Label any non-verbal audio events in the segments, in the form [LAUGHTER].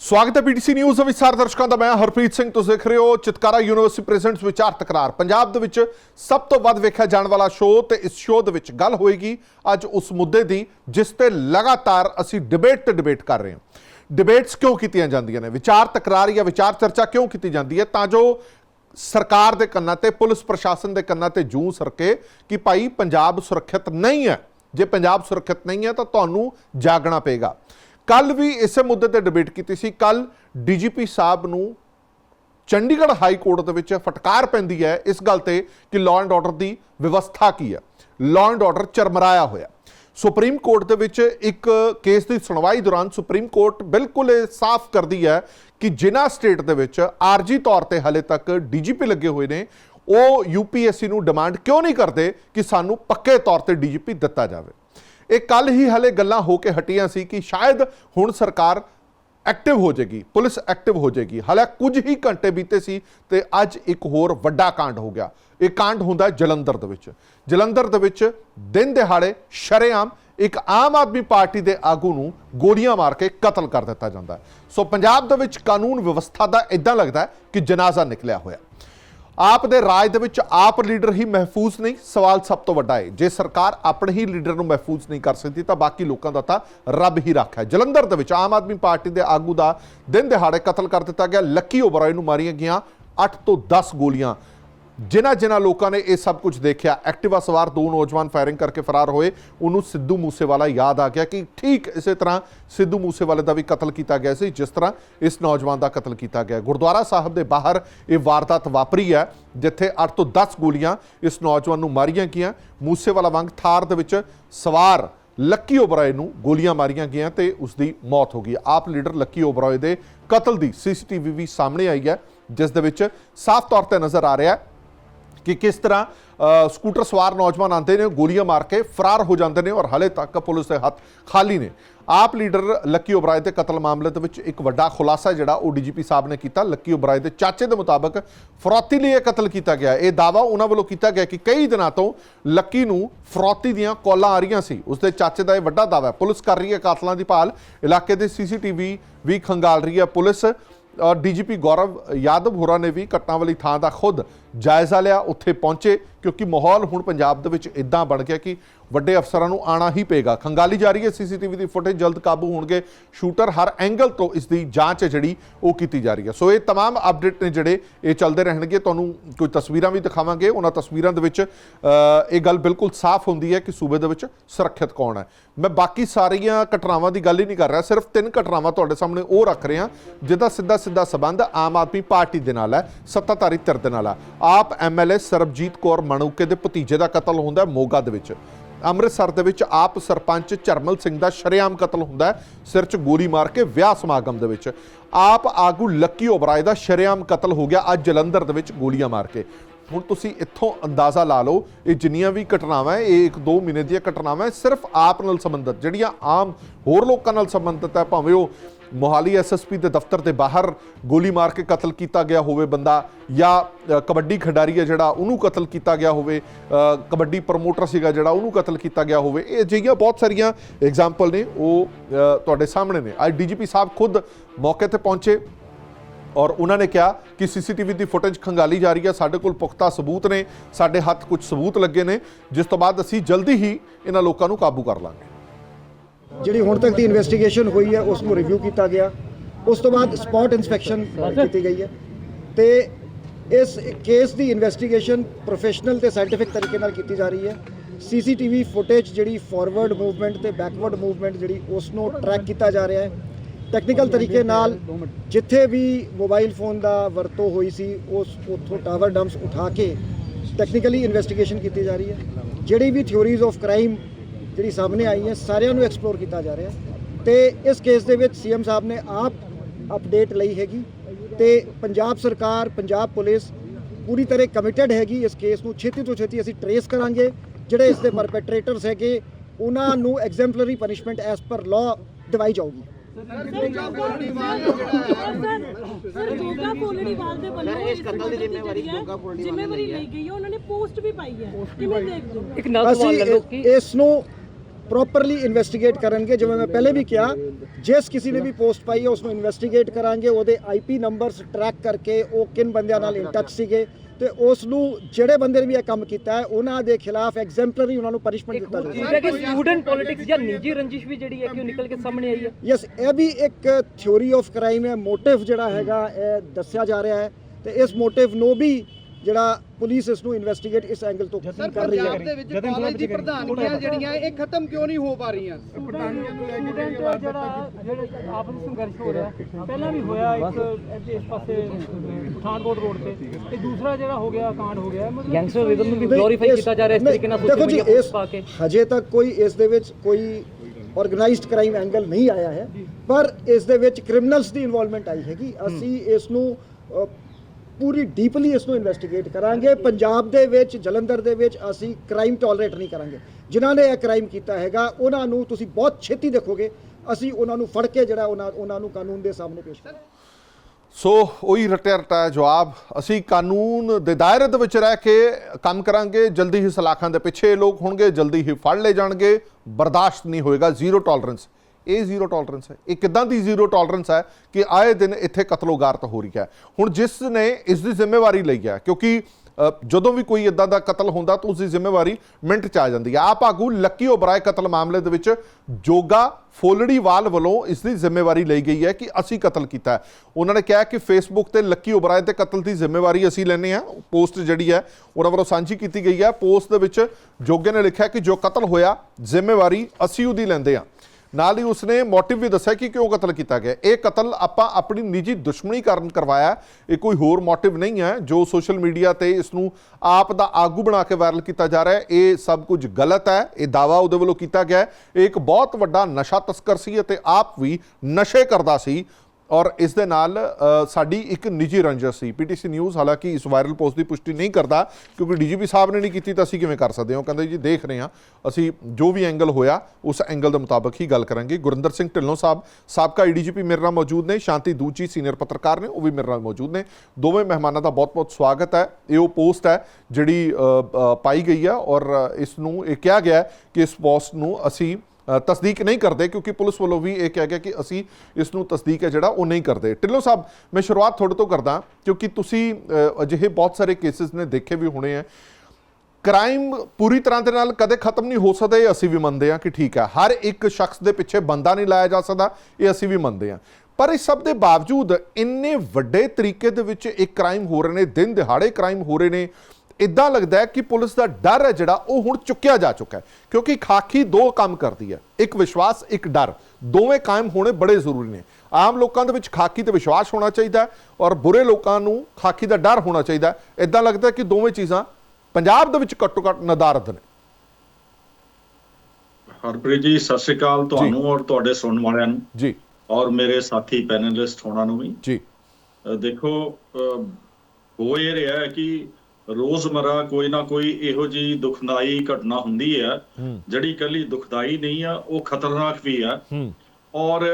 ਸਵਾਗਤ ਹੈ PTC news ਦੇ ਵਿਚਾਰ ਦਰਸ਼ਕਾਂ ਦਾ। ਮੈਂ ਹਰਪ੍ਰੀਤ ਸਿੰਘ, ਤੁਸੀਂ ਦੇਖ ਰਹੇ ਹੋ ਚਿਤਕਾਰਾ ਯੂਨੀਵਰਸਿਟੀ ਪ੍ਰੈਜ਼ੈਂਟਸ ਵਿਚਾਰ ਤਕਰਾਰ। ਪੰਜਾਬ ਦੇ ਵਿੱਚ ਸਭ ਤੋਂ ਵੱਧ ਵੇਖਿਆ ਜਾਣ ਵਾਲਾ ਸ਼ੋਅ ਤੇ ਇਸ ਸ਼ੋਅ ਦੇ ਵਿੱਚ ਗੱਲ ਹੋਏਗੀ ਅੱਜ ਉਸ ਮੁੱਦੇ ਦੀ, ਜਿਸ ਤੇ ਲਗਾਤਾਰ ਅਸੀਂ ਡਿਬੇਟ ਤੇ ਡਿਬੇਟ ਕਰ ਰਹੇ ਹਾਂ। ਡਿਬੇਟਸ ਕਿਉਂ ਕੀਤੀਆਂ ਜਾਂਦੀਆਂ ਨੇ? ਵਿਚਾਰ ਤਕਰਾਰ ਜਾਂ ਵਿਚਾਰ ਚਰਚਾ ਕਿਉਂ ਕੀਤੀ ਜਾਂਦੀ ਹੈ? ਤਾਂ ਜੋ ਸਰਕਾਰ ਦੇ ਕੰਨਾਂ ਤੇ, ਪੁਲਿਸ ਪ੍ਰਸ਼ਾਸਨ ਦੇ ਕੰਨਾਂ ਤੇ ਜੂੰ ਸਰਕੇ ਕਿ ਭਾਈ, ਪੰਜਾਬ ਸੁਰੱਖਿਅਤ ਨਹੀਂ ਹੈ। ਜੇ ਪੰਜਾਬ ਸੁਰੱਖਿਅਤ ਨਹੀਂ ਹੈ ਤਾਂ ਤੁਹਾਨੂੰ ਜਾਗਣਾ ਪਏਗਾ। ਕੱਲ ਵੀ ਇਸੇ ਮੁੱਦੇ ਤੇ ਡਿਬੇਟ ਕੀਤੀ ਸੀ। ਕੱਲ ਡੀਜੀਪੀ ਸਾਹਿਬ ਨੂੰ ਚੰਡੀਗੜ੍ਹ ਹਾਈ ਕੋਰਟ ਦੇ ਵਿੱਚ ਫਟਕਾਰ ਪੈਂਦੀ ਹੈ। ਇਸ ਗੱਲ ਤੇ ਕਿ ਲਾਅ ਐਂਡ ਆਰਡਰ ਦੀ ਵਿਵਸਥਾ ਕੀ ਹੈ। ਲਾਅ ਐਂਡ ਆਰਡਰ ਚਰਮਰਾਇਆ ਹੋਇਆ। ਸੁਪਰੀਮ ਕੋਰਟ ਦੇ ਵਿੱਚ ਇੱਕ ਕੇਸ ਦੀ ਸੁਣਵਾਈ ਦੌਰਾਨ ਸੁਪਰੀਮ ਕੋਰਟ ਬਿਲਕੁਲ ਇਹ ਸਾਫ਼ ਕਰਦੀ ਹੈ ਕਿ ਜਿਨ੍ਹਾਂ ਸਟੇਟ ਦੇ ਵਿੱਚ ਆਰਜੀ ਤੌਰ ਤੇ ਹਲੇ ਤੱਕ ਡੀਜੀਪੀ ਲੱਗੇ ਹੋਏ ਨੇ, ਉਹ ਯੂਪੀਐਸਸੀ ਨੂੰ ਡਿਮਾਂਡ ਕਿਉਂ ਨਹੀਂ ਕਰਦੇ ਕਿ ਸਾਨੂੰ ਪੱਕੇ ਤੌਰ ਤੇ ਡੀਜੀਪੀ ਦਿੱਤਾ ਜਾਵੇ। ਇਹ ਕੱਲ ਹੀ ਹਲੇ ਗੱਲਾਂ ਹੋ ਕੇ ਹਟੀਆਂ ਸੀ ਕਿ ਸ਼ਾਇਦ ਹੁਣ ਸਰਕਾਰ ਐਕਟਿਵ ਹੋ ਜਾਏਗੀ, ਪੁਲਿਸ ਐਕਟਿਵ ਹੋ ਜਾਏਗੀ। ਹਾਲੇ ਕੁਝ ਹੀ ਘੰਟੇ ਬੀਤੇ ਸੀ ਤੇ ਅੱਜ ਇੱਕ ਹੋਰ ਵੱਡਾ ਕਾਂਡ ਹੋ ਗਿਆ। ਇਹ ਕਾਂਡ ਹੁੰਦਾ ਜਲੰਧਰ ਦੇ ਵਿੱਚ। ਜਲੰਧਰ ਦੇ ਵਿੱਚ ਦਿਨ ਦਿਹਾੜੇ ਸ਼ਰੇਆਮ ਇੱਕ ਆਮ ਆਦਮੀ ਪਾਰਟੀ ਦੇ ਆਗੂ ਨੂੰ ਗੋਲੀਆਂ ਮਾਰ ਕੇ ਕਤਲ ਕਰ ਦਿੱਤਾ ਜਾਂਦਾ ਸੋ ਪੰਜਾਬ ਦੇ ਵਿੱਚ ਕਾਨੂੰਨ ਵਿਵਸਥਾ ਦਾ ਇਦਾਂ ਲੱਗਦਾ ਕਿ ਜਨਾਜ਼ਾ ਨਿਕਲਿਆ ਹੋਇਆ ਆਪ ਦੇ ਰਾਜ ਦੇ ਵਿੱਚ ਆਪ ਲੀਡਰ ਹੀ ਮਹਿਫੂਜ਼ ਨਹੀਂ, ਸਵਾਲ ਸਭ ਤੋਂ ਵੱਡਾ ਹੈ ਜੇ ਸਰਕਾਰ ਆਪਣੇ ਹੀ ਲੀਡਰ ਨੂੰ ਮਹਿਫੂਜ਼ ਨਹੀਂ ਕਰ ਸਕਦੀ, ਤਾਂ ਬਾਕੀ ਲੋਕਾਂ ਦਾ ਤਾਂ ਰੱਬ ਹੀ ਰੱਖਾ ਹੈ। ਜਲੰਧਰ ਦੇ ਵਿੱਚ ਆਮ ਆਦਮੀ ਪਾਰਟੀ ਦੇ ਆਗੂ ਦਾ ਦਿਨ ਦਿਹਾੜੇ ਕਤਲ ਕਰ ਦਿੱਤਾ ਗਿਆ। ਲੱਕੀ ਓਬਰਾਏ ਨੂੰ ਮਾਰੀਆਂ ਗਈਆਂ 8 ਤੋਂ 10 ਗੋਲੀਆਂ। ਜਿਨ੍ਹਾਂ ਜਿਨ੍ਹਾਂ ਲੋਕਾਂ ਨੇ ਇਹ ਸਭ ਕੁਝ ਦੇਖਿਆ, ਐਕਟਿਵਾ ਸਵਾਰ ਦੋ ਨੌਜਵਾਨ ਫਾਇਰਿੰਗ ਕਰਕੇ ਫਰਾਰ ਹੋਏ। ਉਹਨੂੰ ਸਿੱਧੂ ਮੂਸੇਵਾਲਾ ਯਾਦ ਆ ਗਿਆ ਕਿ ਠੀਕ ਇਸੇ ਤਰ੍ਹਾਂ ਸਿੱਧੂ ਮੂਸੇਵਾਲੇ ਦਾ ਵੀ ਕਤਲ ਕੀਤਾ ਗਿਆ ਸੀ, ਜਿਸ ਤਰ੍ਹਾਂ ਇਸ ਨੌਜਵਾਨ ਦਾ ਕਤਲ ਕੀਤਾ ਗਿਆ। ਗੁਰਦੁਆਰਾ ਸਾਹਿਬ ਦੇ ਬਾਹਰ ਇਹ ਵਾਰਦਾਤ ਵਾਪਰੀ ਹੈ, ਜਿੱਥੇ 8 ਤੋਂ 10 ਗੋਲੀਆਂ ਇਸ ਨੌਜਵਾਨ ਨੂੰ ਮਾਰੀਆਂ ਗਈਆਂ। ਮੂਸੇਵਾਲਾ ਵਾਂਗ ਥਾਰ ਦੇ ਵਿੱਚ ਸਵਾਰ ਲੱਕੀ ਓਬਰਾਏ ਨੂੰ ਗੋਲੀਆਂ ਮਾਰੀਆਂ ਗਈਆਂ ਤੇ ਉਸ ਦੀ ਮੌਤ ਹੋ ਗਈ। ਆਪ ਲੀਡਰ ਲੱਕੀ ਓਬਰਾਏ ਦੇ ਕਤਲ ਦੀ ਸੀਸੀਟੀਵੀ ਵੀ ਸਾਹਮਣੇ ਆਈ ਹੈ, ਜਿਸ ਦੇ ਵਿੱਚ ਸਾਫ਼ ਤੌਰ ਤੇ ਨਜ਼ਰ ਆ ਰਿਹਾ ਹੈ ਕਿ ਕਿਸ ਤਰ੍ਹਾਂ ਸਕੂਟਰ ਸਵਾਰ ਨੌਜਵਾਨ ਆਉਂਦੇ ਨੇ, ਗੋਲੀਆਂ ਮਾਰ ਕੇ ਫਰਾਰ ਹੋ ਜਾਂਦੇ ਨੇ ਔਰ ਹਲੇ ਤੱਕ ਪੁਲਿਸ ਦੇ ਹੱਥ ਖਾਲੀ ਨੇ। ਆਪ ਲੀਡਰ ਲੱਕੀ ਓਬਰਾਏ ਦੇ ਕਤਲ ਮਾਮਲੇ ਦੇ ਵਿੱਚ ਇੱਕ ਵੱਡਾ ਖੁਲਾਸਾ ਜਿਹੜਾ ਉਹ ਡੀਜੀਪੀ ਸਾਹਿਬ ਨੇ ਕੀਤਾ। ਲੱਕੀ ਓਬਰਾਏ ਦੇ ਚਾਚੇ ਦੇ ਮੁਤਾਬਕ ਫਰੌਤੀ ਲਈ ਇਹ ਕਤਲ ਕੀਤਾ ਗਿਆ। ਇਹ ਦਾਵਾ ਉਹਨਾਂ ਵੱਲੋਂ ਕੀਤਾ ਗਿਆ ਕਿ ਕਈ ਦਿਨਾਂ ਤੋਂ ਲੱਕੀ ਨੂੰ ਫਰੌਤੀ ਦੀਆਂ ਕਾਲਾਂ ਆ ਰਹੀਆਂ ਸੀ। ਉਸਦੇ ਚਾਚੇ ਦਾ ਇਹ ਵੱਡਾ ਦਾਵਾ ਹੈ। ਪੁਲਿਸ ਕਰ ਰਹੀ ਹੈ ਕਾਤਲਾਂ ਦੀ ਭਾਲ। ਇਲਾਕੇ ਦੇ ਸੀਸੀਟੀਵੀ ਵੀ ਖੰਗਾਲ ਰਹੀ ਹੈ ਪੁਲਿਸ। ਔਰ ਡੀਜੀਪੀ ਗੌਰਵ ਯਾਦਵ ਹੋਰਾਂ ਨੇ ਵੀ ਘਟਨਾ ਵਾਲੀ ਥਾਂ ਦਾ ਖੁਦ ਜਾਇਜ਼ਾ ਲਿਆ ਉੱਥੇ ਪਹੁੰਚੇ ਕਿਉਂਕਿ ਮਾਹੌਲ ਹੁਣ ਪੰਜਾਬ ਦੇ ਵਿੱਚ ਇਦਾਂ ਬਣ ਗਿਆ ਕਿ ਵੱਡੇ ਅਫਸਰਾਂ ਨੂੰ ਆਣਾ ਹੀ ਪਏਗਾ ਖੰਗਾਲੀ ਜਾ ਰਹੀ ਹੈ ਸੀਸੀਟੀਵੀ ਦੀ ਫੁਟੇਜ ਜਲਦ ਕਾਬੂ ਹੋਣਗੇ ਸ਼ੂਟਰ ਹਰ ਐਂਗਲ ਤੋਂ ਇਸ ਦੀ ਜਾਂਚ ਹੈ ਜਿਹੜੀ ਉਹ ਕੀਤੀ ਜਾ ਰਹੀ ਹੈ ਸੋ ਇਹ तमाम ਅਪਡੇਟ ਨੇ ਜਿਹੜੇ ਇਹ ਚੱਲਦੇ ਰਹਿਣਗੇ ਤੁਹਾਨੂੰ ਕੋਈ ਤਸਵੀਰਾਂ ਵੀ ਦਿਖਾਵਾਂਗੇ ਉਹਨਾਂ ਤਸਵੀਰਾਂ ਦੇ ਵਿੱਚ ਅ, ਇਹ ਗੱਲ ਬਿਲਕੁਲ ਸਾਫ਼ ਹੁੰਦੀ ਹੈ ਕਿ ਸੂਬੇ ਦੇ ਵਿੱਚ ਸੁਰੱਖਿਅਤ ਕੌਣ ਹੈ ਮੈਂ ਬਾਕੀ ਸਾਰੀਆਂ ਘਟਨਾਵਾਂ ਦੀ ਗੱਲ ਹੀ ਨਹੀਂ ਕਰ ਰਿਹਾ ਸਿਰਫ ਤਿੰਨ ਘਟਨਾਵਾਂ ਤੁਹਾਡੇ ਸਾਹਮਣੇ ਉਹ ਰੱਖ ਰਿਹਾ ਜਿਹਦਾ ਸਿੱਧਾ ਸਿੱਧਾ ਸਬੰਧ ਆਮ ਆਦਮੀ ਪਾਰਟੀ ਦੇ ਨਾਲ ਹੈ ਸੱਤਾਧਾਰੀ ਧਿਰ ਦੇ ਨਾਲ ਹੈ ਆਪ ਐਮਐਲਏ ਸਰਬਜੀਤ ਕੌਰ ਮਣੂਕੇ ਦੇ ਭਤੀਜੇ ਦਾ ਕਤਲ ਹੁੰਦਾ ਮੋਗਾ ਦੇ ਵਿੱਚ। ਅੰਮ੍ਰਿਤਸਰ ਦੇ ਵਿੱਚ ਆਪ ਸਰਪੰਚ ਚਰਮਲ ਸਿੰਘ ਦਾ ਸ਼ਰੇਆਮ ਕਤਲ ਹੁੰਦਾ ਹੈ, ਸਿਰ 'ਚ ਗੋਲੀ ਮਾਰ ਕੇ ਵਿਆਹ ਸਮਾਗਮ ਦੇ ਵਿੱਚ। ਆਪ ਆਗੂ ਲੱਕੀ ਓਬਰਾਏ ਦਾ ਸ਼ਰੇਆਮ ਕਤਲ ਹੋ ਗਿਆ, ਅੱਜ ਜਲੰਧਰ ਦੇ ਵਿੱਚ ਗੋਲੀਆਂ ਮਾਰ ਕੇ। ਹੁਣ ਤੁਸੀਂ ਇੱਥੋਂ ਅੰਦਾਜ਼ਾ ਲਾ ਲਓ, ਇਹ ਜਿੰਨੀਆਂ ਵੀ ਘਟਨਾਵਾਂ ਇਹ ਇੱਕ ਦੋ ਮਹੀਨੇ ਦੀਆਂ ਘਟਨਾਵਾਂ ਸਿਰਫ ਆਪ ਨਾਲ ਸੰਬੰਧਿਤ, ਜਿਹੜੀਆਂ ਆਮ ਹੋਰ ਲੋਕਾਂ ਨਾਲ ਸੰਬੰਧਿਤ ਹੈ, ਭਾਵੇਂ ਉਹ ਮੋਹਾਲੀ ਐਸਐਸਪੀ ਦੇ ਦਫ਼ਤਰ ਦੇ ਬਾਹਰ ਗੋਲੀ ਮਾਰ ਕੇ ਕਤਲ ਕੀਤਾ ਗਿਆ ਹੋਵੇ ਬੰਦਾ ਜਾਂ ਕਬੱਡੀ ਖਿਡਾਰੀ ਹੈ ਜਿਹੜਾ, ਉਹਨੂੰ ਕਤਲ ਕੀਤਾ ਗਿਆ ਹੋਵੇ ਕਬੱਡੀ ਪ੍ਰਮੋਟਰ ਸੀਗਾ ਜਿਹੜਾ, ਉਹਨੂੰ ਕਤਲ ਕੀਤਾ ਗਿਆ ਹੋਵੇ। ਇਹ ਜਿਹੀਆਂ ਬਹੁਤ ਸਾਰੀਆਂ ਐਗਜ਼ਾਮਪਲ ਨੇ, ਉਹ ਤੁਹਾਡੇ ਸਾਹਮਣੇ ਨੇ। ਅੱਜ ਡੀਜੀਪੀ ਸਾਹਿਬ ਖੁਦ ਮੌਕੇ ਤੇ ਪਹੁੰਚੇ ਔਰ ਉਹਨਾਂ ਨੇ ਕਿਹਾ ਕਿ ਸੀਸੀਟੀਵੀ ਦੀ ਫੁਟੇਜ ਖੰਗਾਲੀ ਜਾ ਰਹੀ ਹੈ। ਸਾਡੇ ਕੋਲ ਪੁਖਤਾ ਸਬੂਤ ਨੇ, ਸਾਡੇ ਹੱਥ ਕੁਝ ਸਬੂਤ ਲੱਗੇ ਨੇ। ਜਿਸ ਤੋਂ ਬਾਅਦ ਅਸੀਂ ਜਲਦੀ ਹੀ ਇਹਨਾਂ ਲੋਕਾਂ ਨੂੰ ਕਾਬੂ ਕਰ ਲਾਂਗੇ। ਜਿਹੜੀ ਹੁਣ ਤੱਕ ਦੀ ਇਨਵੈਸਟੀਗੇਸ਼ਨ ਹੋਈ ਹੈ, ਉਸ ਨੂੰ ਰਿਵਿਊ ਕੀਤਾ ਗਿਆ। ਉਸ ਤੋਂ ਬਾਅਦ ਸਪੌਟ ਇਨਸਪੈਕਸ਼ਨ ਕੀਤੀ ਗਈ ਹੈ। ਤੇ ਇਸ ਕੇਸ ਦੀ ਇਨਵੈਸਟੀਗੇਸ਼ਨ ਪ੍ਰੋਫੈਸ਼ਨਲ ਤੇ ਸਾਇੰਟੀਫਿਕ ਤਰੀਕੇ ਨਾਲ ਕੀਤੀ ਜਾ ਰਹੀ ਹੈ। ਸੀਸੀਟੀਵੀ ਫੁਟੇਜ ਜਿਹੜੀ ਫਾਰਵਰਡ ਮੂਵਮੈਂਟ ਤੇ ਬੈਕਵਰਡ ਮੂਵਮੈਂਟ ਜਿਹੜੀ, ਉਸ ਨੂੰ ਟਰੈਕ ਕੀਤਾ ਜਾ ਰਿਹਾ ਹੈ। ਟੈਕਨੀਕਲ ਤਰੀਕੇ ਨਾਲ ਜਿੱਥੇ ਵੀ ਮੋਬਾਈਲ ਫੋਨ ਦਾ ਵਰਤੋਂ ਹੋਈ ਸੀ, ਉਸ ਉੱਥੋਂ ਟਾਵਰ ਡੰਪਸ ਉਠਾ ਕੇ ਟੈਕਨੀਕਲੀ ਇਨਵੈਸਟੀਗੇਸ਼ਨ ਕੀਤੀ ਜਾ ਰਹੀ ਹੈ। ਜਿਹੜੀ ਵੀ ਥਿਉਰੀਜ਼ ਆਫ ਕ੍ਰਾਈਮ ਜਿਹੜੀ ਸਾਹਮਣੇ ਆਈ ਹੈ ਸਾਰਿਆਂ ਨੂੰ ਐਕਸਪਲੋਰ ਕੀਤਾ ਜਾ ਰਿਹਾ। ਤੇ ਇਸ ਕੇਸ ਦੇ ਵਿੱਚ ਸੀਐਮ ਸਾਹਿਬ ਨੇ ਆਪ ਅਪਡੇਟ ਲਈ ਹੈਗੀ। ਤੇ ਪੰਜਾਬ ਸਰਕਾਰ ਪੰਜਾਬ ਪੁਲਿਸ ਪੂਰੀ ਤਰ੍ਹਾਂ ਕਮਿਟਡ ਹੈਗੀ ਇਸ ਕੇਸ ਨੂੰ। ਛੇਤੀ ਤੋਂ ਛੇਤੀ ਅਸੀਂ ਟਰੇਸ ਕਰਾਂਗੇ। ਜਿਹੜੇ ਇਸ ਦੇ ਪਰਪੈਟਰੇਟਰਸ ਹੈਗੇ ਉਹਨਾਂ ਨੂੰ exemplary punishment as per law ਦਿਵਾਈ ਜਾਊਗੀ। ਸਰ ਜੋਗਾ ਪੋਲੜੀਵਾਲ ਦੇ ਵੱਲੋਂ ਇਸ ਕਤਲ ਦੀ ਜ਼ਿੰਮੇਵਾਰੀ ਜੋਗਾ ਪੋਲੜੀਵਾਲ ਜ਼ਿੰਮੇਵਾਰੀ ਲਈ ਗਈ ਹੈ ਉਹਨਾਂ ਨੇ ਪੋਸਟ ਵੀ ਪਾਈ ਹੈ। ਕਿਵੇਂ ਦੇਖਦੇ ਹੋ? ਇੱਕ ਨਾਲ ਸਵਾਲ ਲੈ ਲਓ ਅਸੀਂ ਕਿ ਇਸ ਨੂੰ ਪ੍ਰੋਪਰਲੀ ਇਨਵੈਸਟੀਗੇਟ ਕਰਨਗੇ ਜਿਵੇਂ ਮੈਂ ਪਹਿਲੇ ਵੀ ਕਿਹਾ ਜਿਸ ਕਿਸੇ ਨੇ ਵੀ ਪੋਸਟ ਪਾਈ ਹੈ ਉਸ ਨੂੰ ਇਨਵੈਸਟੀਗੇਟ ਕਰਾਂਗੇ ਉਹਦੇ ਆਈਪੀ ਨੰਬਰਸ ਟਰੈਕ ਕਰਕੇ ਉਹ ਕਿਨ ਬੰਦਿਆਂ ਨਾਲ ਇਨ ਟੱਚ ਸੀਗੇ ਤੇ ਉਸ ਨੂੰ ਜਿਹੜੇ ਬੰਦੇ ਨੇ ਵੀ ਇਹ ਕੰਮ ਕੀਤਾ ਹੈ ਉਹਨਾਂ ਦੇ ਖਿਲਾਫ ਐਗਜ਼ੈਂਪਲਰੀ ਉਹਨਾਂ ਨੂੰ ਪਨਿਸ਼ਮੈਂਟ ਦਿੱਤਾ ਹੈ ਕਿ ਸਟੂਡੈਂਟ ਪੋਲਿਟਿਕਸ ਜਾਂ ਨਿੱਜੀ ਰੰਜਿਸ਼ ਵੀ ਜਿਹੜੀ ਹੈ ਕਿ ਉਹ ਨਿਕਲ ਕੇ ਸਾਹਮਣੇ ਆਈ ਹੈ ਯੈਸ ਇਹ ਵੀ ਇੱਕ ਥਿਉਰੀ ਆਫ ਕ੍ਰਾਈਮ ਹੈ ਮੋਟਿਵ ਜਿਹੜਾ ਹੈਗਾ ਇਹ ਦੱਸਿਆ ਜਾ ਰਿਹਾ ਹੈ ਤੇ ਇਸ ਮੋਟਿਵ ਨੂੰ ਵੀ ਜਿਹੜਾ ਪੁਲਿਸ ਇਸ ਨੂੰ ਇਨਵੈਸਟੀਗੇਟ ਇਸ ਐਂਗਲ ਤੋਂ ਸਰ ਕਰ ਰਹੀ ਪੰਜਾਬ ਹੈ ਦੇ ਵਿੱਚ ਕਾਲਜ ਦੀ ਪ੍ਰਧਾਨਗੀਆਂ ਜਿਹੜੀਆਂ ਇਹ ਖਤਮ ਕਿਉਂ ਨਹੀਂ ਹੋ ਪਾ ਰਹੀਆਂ? ਸਟੂਡੈਂਟ ਜਿਹੜਾ ਜਿਹੜੇ ਆਪਸ ਸੰਘਰਸ਼ ਹੋ ਰਿਹਾ ਪਹਿਲਾਂ ਵੀ ਹੋਇਆ ਇੱਕ ਇੱਥੇ ਇਸ ਪਾਸੇ ਪਠਾਨਕੋਟ ਰੋਡ ਤੇ। ਤੇ ਦੂਸਰਾ ਜਿਹੜਾ ਹੋ ਗਿਆ ਕਾਂਡ ਹੋ ਗਿਆ ਮਤਲਬ ਗੈਂਗਸਟਰਿਜ਼ਮ ਨੂੰ ਵੀ ਨਹੀਂ, ਗਲੋਰੀਫਾਈ ਇਸ- ਕੀਤਾ ਜਾ ਰਿਹਾ ਇਸ ਨਹੀਂ, ਤਰੀਕੇ ਨਾਲ ਦੇਖੋ ਸੋਸ਼ਲ ਜੀ ਮੀਡੀਆ ਇਸ ਪਾ ਕੇ। ਹਜੇ ਤੱਕ ਕੋਈ ਇਸ ਦੇ ਵਿੱਚ ਕੋਈ ਆਰਗੇਨਾਈਜ਼ਡ ਕ੍ਰਾਈਮ ਐਂਗਲ ਨਹੀਂ ਆਇਆ ਹੈ। ਪਰ ਇਸ ਦੇ ਵਿੱਚ ਕ੍ਰਿਮੀਨਲਸ ਦੀ ਇਨਵੋਲਵਮੈਂਟ ਆਈ ਹੈਗੀ। ਅਸੀਂ ਇਸ ਨੂੰ ਪੂਰੀ ਡੀਪਲੀ ਇਸ ਨੂੰ ਇਨਵੈਸਟੀਗੇਟ ਕਰਾਂਗੇ। ਪੰਜਾਬ ਦੇ ਵਿੱਚ, ਜਲੰਧਰ ਦੇ ਵਿੱਚ ਅਸੀਂ ਕ੍ਰਾਈਮ ਟੋਲਰੇਟ ਨਹੀਂ ਕਰਾਂਗੇ। ਜਿਨ੍ਹਾਂ ਨੇ ਇਹ ਕ੍ਰਾਈਮ ਕੀਤਾ ਹੈਗਾ, ਉਹਨਾਂ ਨੂੰ ਤੁਸੀਂ ਬਹੁਤ ਛੇਤੀ ਦੇਖੋਗੇ। ਅਸੀਂ ਉਹਨਾਂ ਨੂੰ ਫੜ ਕੇ ਜਿਹੜਾ ਉਹਨਾਂ ਉਹਨਾਂ ਨੂੰ ਕਾਨੂੰਨ ਦੇ ਸਾਹਮਣੇ ਪੇਸ਼ ਕਰਾਂਗੇ। ਸੋ ਉਹੀ ਰਟਿਆ ਰਟਾਇਆ ਜਵਾਬ। ਅਸੀਂ ਕਾਨੂੰਨ ਦੇ ਦਾਇਰੇ ਦੇ ਵਿੱਚ ਰਹਿ ਕੇ ਕੰਮ ਕਰਾਂਗੇ। ਜਲਦੀ ਹੀ ਸਲਾਖਾਂ ਦੇ ਪਿੱਛੇ ਲੋਕ ਹੋਣਗੇ, ਜਲਦੀ ਹੀ ਫੜ ਲਏ ਜਾਣਗੇ। ਬਰਦਾਸ਼ਤ ਨਹੀਂ ਹੋਏਗਾ, ਜ਼ੀਰੋ ਟੋਲਰੈਂਸ ਇਹ ਜ਼ੀਰੋ ਟੋਲਰੈਂਸ ਹੈ। ਇਹ ਕਿਦਾਂ ਦੀ ਜ਼ੀਰੋ ਟੋਲਰੈਂਸ ਹੈ ਕਿ ਆਏ ਦਿਨ ਇੱਥੇ ਕਤਲੋਗਾਰਤ ਹੋ ਰਹੀ ਹੈ। ਹੁਣ ਜਿਸ ਨੇ ਇਸ ਦੀ ਜ਼ਿੰਮੇਵਾਰੀ ਲਈ ਹੈ, ਕਿਉਂਕਿ ਜਦੋਂ ਵੀ ਕੋਈ ਇਦਾਂ ਦਾ ਕਤਲ ਹੁੰਦਾ ਤਾਂ ਉਸ ਦੀ ਜ਼ਿੰਮੇਵਾਰੀ ਮਿੰਟ ਚ ਆ ਜਾਂਦੀ ਹੈ। ਆਪ ਆਗੂ ਲੱਕੀ ਓਬਰਾਏ ਕਤਲ ਮਾਮਲੇ ਦੇ ਵਿੱਚ ਜੋਗਾ ਫੋਲੜੀਵਾਲ ਵੱਲੋਂ ਇਸ ਦੀ ਜ਼ਿੰਮੇਵਾਰੀ ਲਈ ਗਈ ਹੈ ਕਿ ਅਸੀਂ ਕਤਲ ਕੀਤਾ ਉਹਨਾਂ ਨੇ ਕਿਹਾ ਕਿ ਫੇਸਬੁੱਕ ਤੇ ਲੱਕੀ ਓਬਰਾਏ ਦੇ ਕਤਲ ਦੀ ਜ਼ਿੰਮੇਵਾਰੀ ਅਸੀਂ ਲੈਨੇ ਆ ਪੋਸਟ ਜਿਹੜੀ ਹੈ, ਉਹਨਾਂ ਵੱਲੋਂ ਸਾਂਝੀ ਕੀਤੀ ਗਈ ਹੈ। ਪੋਸਟ ਦੇ ਵਿੱਚ ਜੋਗੇ ਨੇ ਲਿਖਿਆ ਕਿ ਜੋ ਕਤਲ ਹੋਇਆ, ਜ਼ਿੰਮੇਵਾਰੀ ਅਸੀਂ ਉਹਦੀ ਲੈਂਦੇ ਆ ਨਾਲ ਹੀ ਉਸਨੇ ਮੋਟਿਵ ਵੀ ਦੱਸਿਆ ਕਿ ਕਿਉਂ ਕਤਲ ਕੀਤਾ ਗਿਆ। ਇਹ ਕਤਲ ਆਪਾਂ ਆਪਣੀ ਨਿੱਜੀ ਦੁਸ਼ਮਣੀ ਕਾਰਨ ਕਰਵਾਇਆ। ਇਹ ਕੋਈ ਹੋਰ ਮੋਟਿਵ ਨਹੀਂ ਹੈ ਜੋ ਸੋਸ਼ਲ ਮੀਡੀਆ ਤੇ ਇਸ ਨੂੰ ਆਪ ਦਾ ਆਗੂ ਬਣਾ ਕੇ ਵਾਇਰਲ ਕੀਤਾ ਜਾ ਰਿਹਾ ਹੈ। ਇਹ ਸਭ ਕੁਝ ਗਲਤ ਹੈ। ਇਹ ਦਾਵਾ ਉਹਦੇ ਵੱਲੋਂ ਕੀਤਾ ਗਿਆ ਹੈ। ਇਹ ਇੱਕ ਬਹੁਤ ਵੱਡਾ ਨਸ਼ਾ ਤਸਕਰ ਸੀ ਅਤੇ ਆਪ ਵੀ ਨਸ਼ੇ ਕਰਦਾ ਸੀ। ਔਰ ਇਸ ਦੇ ਨਾਲ ਸਾਡੀ ਇੱਕ ਨਿੱਜੀ ਰੰਜਸ ਸੀ। ਪੀਟੀਸੀ ਨਿਊਜ਼ ਹਾਲਾਂਕਿ ਇਸ ਵਾਇਰਲ ਪੋਸਟ ਦੀ ਪੁਸ਼ਟੀ ਨਹੀਂ ਕਰਦਾ, ਕਿਉਂਕਿ ਡੀਜੀਪੀ ਸਾਹਿਬ ਨੇ ਨਹੀਂ ਕੀਤੀ ਤਾਂ ਅਸੀਂ ਕਿਵੇਂ ਕਰ ਸਕਦੇ ਹਾਂ? ਉਹ ਕਹਿੰਦੇ ਜੀ, ਦੇਖ ਰਹੇ ਹਾਂ। ਅਸੀਂ ਜੋ ਵੀ ਐਂਗਲ ਹੋਇਆ, ਉਸ ਐਂਗਲ ਦੇ ਮੁਤਾਬਕ ਹੀ ਗੱਲ ਕਰਾਂਗੇ। ਗੁਰਿੰਦਰ ਸਿੰਘ ਢਿੱਲੋਂ ਸਾਹਿਬ, ਸਾਬਕਾ ਆਈਡੀਜੀਪੀ ਮੇਰੇ ਨਾਲ ਮੌਜੂਦ ਨੇ। ਸ਼ਾਂਤੀ ਦੂਚੀ ਸੀਨੀਅਰ ਪੱਤਰਕਾਰ ਨੇ, ਉਹ ਵੀ ਮੇਰੇ ਨਾਲ ਮੌਜੂਦ ਨੇ। ਦੋਵੇਂ ਮਹਿਮਾਨਾਂ ਦਾ ਬਹੁਤ-ਬਹੁਤ ਸਵਾਗਤ ਹੈ। ਇਹ ਉਹ ਪੋਸਟ ਹੈ ਜਿਹੜੀ ਪਾਈ ਗਈ ਹੈ ਔਰ ਇਸ ਨੂੰ ਇਹ ਕਿਹਾ ਗਿਆ ਕਿ ਇਸ ਪੋਸਟ ਨੂੰ ਅਸੀਂ ਤਸਦੀਕ ਨਹੀਂ ਕਰਦੇ ਕਿਉਂਕਿ ਪੁਲਿਸ ਵੱਲੋਂ ਵੀ ਇਹ ਕਿਹਾ ਗਿਆ ਕਿ ਅਸੀਂ ਇਸ ਨੂੰ ਤਸਦੀਕ ਹੈ ਜਿਹੜਾ ਉਹ ਨਹੀਂ ਕਰਦੇ। ਢਿੱਲੋਂ ਸਾਹਿਬ, ਮੈਂ ਸ਼ੁਰੂਆਤ ਤੁਹਾਡੇ ਤੋਂ ਕਰਦਾ ਕਿਉਂਕਿ ਤੁਸੀਂ ਅਜਿਹੇ ਬਹੁਤ ਸਾਰੇ ਕੇਸਿਸ ਨੇ ਦੇਖੇ ਵੀ ਹੋਣੇ ਆ। ਕ੍ਰਾਈਮ ਪੂਰੀ ਤਰ੍ਹਾਂ ਦੇ ਨਾਲ ਕਦੇ ਖਤਮ ਨਹੀਂ ਹੋ ਸਕਦਾ, ਇਹ ਅਸੀਂ ਵੀ ਮੰਨਦੇ ਹਾਂ ਕਿ ਠੀਕ ਹੈ। ਹਰ ਇੱਕ ਸ਼ਖਸ ਦੇ ਪਿੱਛੇ ਬੰਦਾ ਨਹੀਂ ਲਾਇਆ ਜਾ ਸਕਦਾ, ਇਹ ਅਸੀਂ ਵੀ ਮੰਨਦੇ ਹਾਂ। ਪਰ ਇਸ ਸਭ ਦੇ ਬਾਵਜੂਦ ਇੰਨੇ ਵੱਡੇ ਤਰੀਕੇ ਦੇ ਵਿੱਚ ਇੱਕ ਕ੍ਰਾਈਮ ਹੋ ਰਹੇ ਨੇ, ਦਿਨ ਦਿਹਾੜੇ ਕ੍ਰਾਈਮ ਹੋ ਰਹੇ ਨੇ ਇਦਾਂ ਲੱਗਦਾ ਹੈ ਕਿ ਪੁਲਿਸ ਦਾ ਡਰ ਹੈ ਜਿਹੜਾ ਉਹ ਹੁਣ ਚੁੱਕਿਆ ਜਾ ਚੁੱਕਾ ਹੈ ਕਿਉਂਕਿ ਖਾਕੀ ਦੋ ਕੰਮ ਕਰਦੀ ਹੈ। ਇੱਕ ਵਿਸ਼ਵਾਸ ਇੱਕ ਡਰ। ਦੋਵੇਂ ਕਾਇਮ ਹੋਣੇ ਬੜੇ ਜ਼ਰੂਰੀ ਨੇ। ਆਮ ਲੋਕਾਂ ਦੇ ਵਿੱਚ ਖਾਕੀ ਤੇ ਵਿਸ਼ਵਾਸ ਹੋਣਾ ਚਾਹੀਦਾ ਔਰ ਬੁਰੇ ਲੋਕਾਂ ਨੂੰ ਖਾਕੀ ਦਾ ਡਰ ਹੋਣਾ ਚਾਹੀਦਾ ਇਦਾਂ ਲੱਗਦਾ ਕਿ ਦੋਵੇਂ ਚੀਜ਼ਾਂ ਪੰਜਾਬ ਦੇ ਵਿੱਚ ਘੱਟੋ ਘੱਟ ਨਦਾਰਦ ਨੇ। ਹਰਪ੍ਰੀਤ ਜੀ ਸਤਿ ਸ਼੍ਰੀ ਅਕਾਲ ਤੁਹਾਨੂੰ ਔਰ ਤੁਹਾਡੇ ਸੁਣਨ ਵਾਲਿਆਂ ਨੂੰ। ਜੀ। ਔਰ ਮੇਰੇ ਸਾਥੀ ਪੈਨਲਿਸਟ ਹੋਣਾ ਨੂੰ ਵੀ। ਜੀ। ਦੇਖੋ ਹੋ ਇਹ ਰਿਹਾ ਹੈ ਕਿ ਰੋਜ਼ਮਰਾ ਕੋਈ ਨਾ ਕੋਈ ਇਹੋ ਜੀ ਦੁਖਦਾਈ ਘਟਨਾ ਹੁੰਦੀ ਹੈ। ਜਿਹੜੀ ਕੱਲੀ ਦੁਖਦਾਈ ਨਹੀਂ ਆ ਉਹ ਖਤਰਨਾਕ ਵੀ ਆ। ਔਰ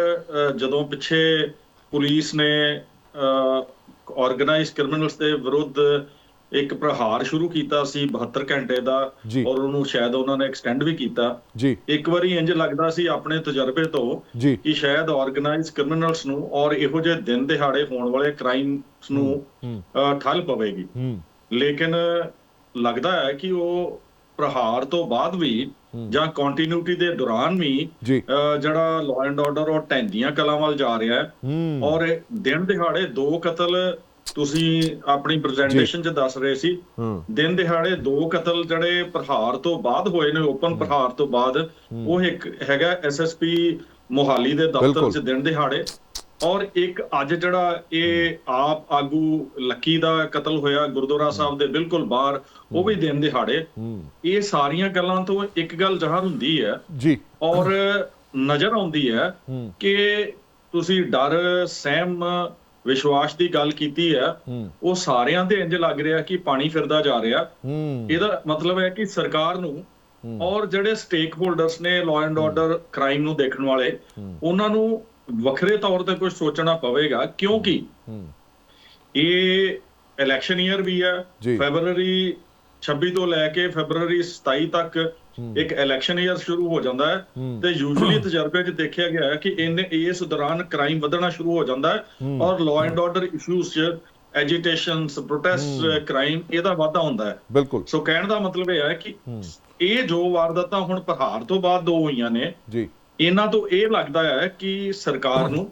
ਜਦੋਂ ਪਿੱਛੇ ਪੁਲਿਸ ਨੇ ਆਰਗੇਨਾਈਜ਼ ਕ੍ਰਿਮੀਨਲਸ ਦੇ ਵਿਰੁੱਧ ਇੱਕ ਪ੍ਰਹਾਰ ਸ਼ੁਰੂ ਕੀਤਾ ਸੀ 72 ਘੰਟੇ ਦਾ। ਔਰ ਉਹਨੂੰ ਸ਼ਾਇਦ ਉਹਨਾਂ ਨੇ ਐਕਸਟੈਂਡ ਵੀ ਕੀਤਾ। ਇੱਕ ਵਾਰੀ ਇੰਜ ਲੱਗਦਾ ਸੀ ਆਪਣੇ ਤਜਰਬੇ ਤੋਂ ਕਿ ਸ਼ਾਇਦ ਆਰਗੇਨਾਈਜ਼ ਕ੍ਰਿਮੀਨਲਸ ਨੂੰ ਔਰ ਇਹੋ ਜਿਹੇ ਦਿਨ ਦਿਹਾੜੇ ਹੋਣ ਵਾਲੇ ਕ੍ਰਾਈਮਸ ਨੂੰ ਠੱਲ ਪਵੇਗੀ। ਲੇਕਿਨ ਲੱਗਦਾ ਹੈ ਕਿ ਉਹ ਪ੍ਰਹਾਰ ਤੋਂ ਬਾਅਦ ਵੀ ਜਾਂ ਕੰਟੀਨਿਊਟੀ ਦੇ ਦੌਰਾਨ ਵੀ ਜਿਹੜਾ ਲਾਅ ਐਂਡ ਆਰਡਰ ਉਹ ਢੈਂਦੀਆਂ ਕਲਾਂ ਵੱਲ ਜਾ ਰਿਹਾ ਹੈ। ਔਰ ਦਿਨ ਦਿਹਾੜੇ ਦੋ ਕਤਲ ਤੁਸੀਂ ਆਪਣੀ ਪ੍ਰੈਜੈਂਟੇਸ਼ਨ 'ਚ ਦੱਸ ਰਹੇ ਸੀ। ਦਿਨ ਦਿਹਾੜੇ ਦੋ ਕਤਲ ਜਿਹੜੇ ਪ੍ਰਹਾਰ ਤੋਂ ਬਾਅਦ ਹੋਏ ਨੇ ਓਪਨ ਪ੍ਰਹਾਰ ਤੋਂ ਬਾਅਦ ਉਹ ਇੱਕ ਹੈਗਾ ਐਸਐਸਪੀ ਮੋਹਾਲੀ ਦੇ ਦਫ਼ਤਰ। 'ਚ ਦਿਨ ਦਿਹਾੜੇ। ਔਰ ਇੱਕ ਅੱਜ ਜਿਹੜਾ ਇਹ ਆਪ ਆਗੂ ਲੱਕੀ ਦਾ ਕਤਲ ਹੋਇਆ ਗੁਰਦੁਆਰਾ ਸਾਹਿਬ ਦੇ ਬਿਲਕੁਲ ਬਾਹਰ ਉਹ ਵੀ ਦਿਨ ਦਿਹਾੜੇ। ਇਹ ਸਾਰੀਆਂ ਗੱਲਾਂ ਤੋਂ ਇੱਕ ਗੱਲ ਜ਼ਾਹਰ ਹੁੰਦੀ ਹੈ। ਜੀ। ਔਰ ਨਜ਼ਰ ਆਉਂਦੀ ਹੈ ਕਿ ਤੁਸੀਂ ਡਰ ਸਹਿਮ ਵਿਸ਼ਵਾਸ ਦੀ ਗੱਲ ਕੀਤੀ ਹੈ। ਉਹ ਸਾਰਿਆਂ ਦੇ ਇੰਜ ਲੱਗ ਰਿਹਾ ਕਿ ਪਾਣੀ ਫਿਰਦਾ ਜਾ ਰਿਹਾ। ਇਹਦਾ ਮਤਲਬ ਹੈ ਕਿ ਸਰਕਾਰ ਨੂੰ ਔਰ ਜਿਹੜੇ ਸਟੇਕ ਹੋਲਡਰਸ ਨੇ ਲਾਅ ਐਂਡ ਆਰਡਰ ਕ੍ਰਾਈਮ ਨੂੰ ਦੇਖਣ ਵਾਲੇ ਉਹਨਾਂ ਨੂੰ ਵੱਖਰੇ ਤੌਰ ਤੇ ਕੁਝ ਸੋਚਣਾ ਪਵੇਗਾ ਕਿਉਂਕਿ ਇਹ ਇਲੈਕਸ਼ਨ ਈਅਰ ਵੀ ਹੈ। ਫੈਬਰੂਰੀ 26 ਤੋਂ ਲੈ ਕੇ ਫੈਬਰੂਰੀ 27 ਤੱਕ ਇੱਕ ਇਲੈਕਸ਼ਨ ਈਅਰ ਸ਼ੁਰੂ ਹੋ ਜਾਂਦਾ ਹੈ ਤੇ ਯੂਜੂਅਲੀ ਤਜਰਬੇ 'ਚ ਦੇਖਿਆ ਗਿਆ ਹੈ ਕਿ ਇਹਨੇ ਇਸ ਦੌਰਾਨ ਕ੍ਰਾਈਮ ਵਧਣਾ ਸ਼ੁਰੂ ਹੋ ਜਾਂਦਾ ਹੈ ਔਰ ਲਾਅ ਐਂਡ ਆਰਡਰ ਇਸ਼ੂਜ਼ 'ਚ ਐਜੀਟੇਸ਼ਨਸ ਪ੍ਰੋਟੈਸਟ ਕ੍ਰਾਈਮ ਇਹਦਾ ਵਾਧਾ ਹੁੰਦਾ ਹੈ। ਬਿਲਕੁਲ। ਸੋ ਕਹਿਣ ਦਾ ਮਤਲਬ ਇਹ ਹੈ ਕਿ ਇਹ ਜੋ ਵਾਰਦਾਤਾਂ ਹੁਣ ਪ੍ਰਹਾਰ ਤੋਂ ਬਾਅਦ ਦੋ ਹੋਈਆਂ ਨੇ ਜੀ। ਇਹਨਾਂ ਤੋਂ ਇਹ ਲੱਗਦਾ ਹੈ ਕਿ ਸਰਕਾਰ ਨੂੰ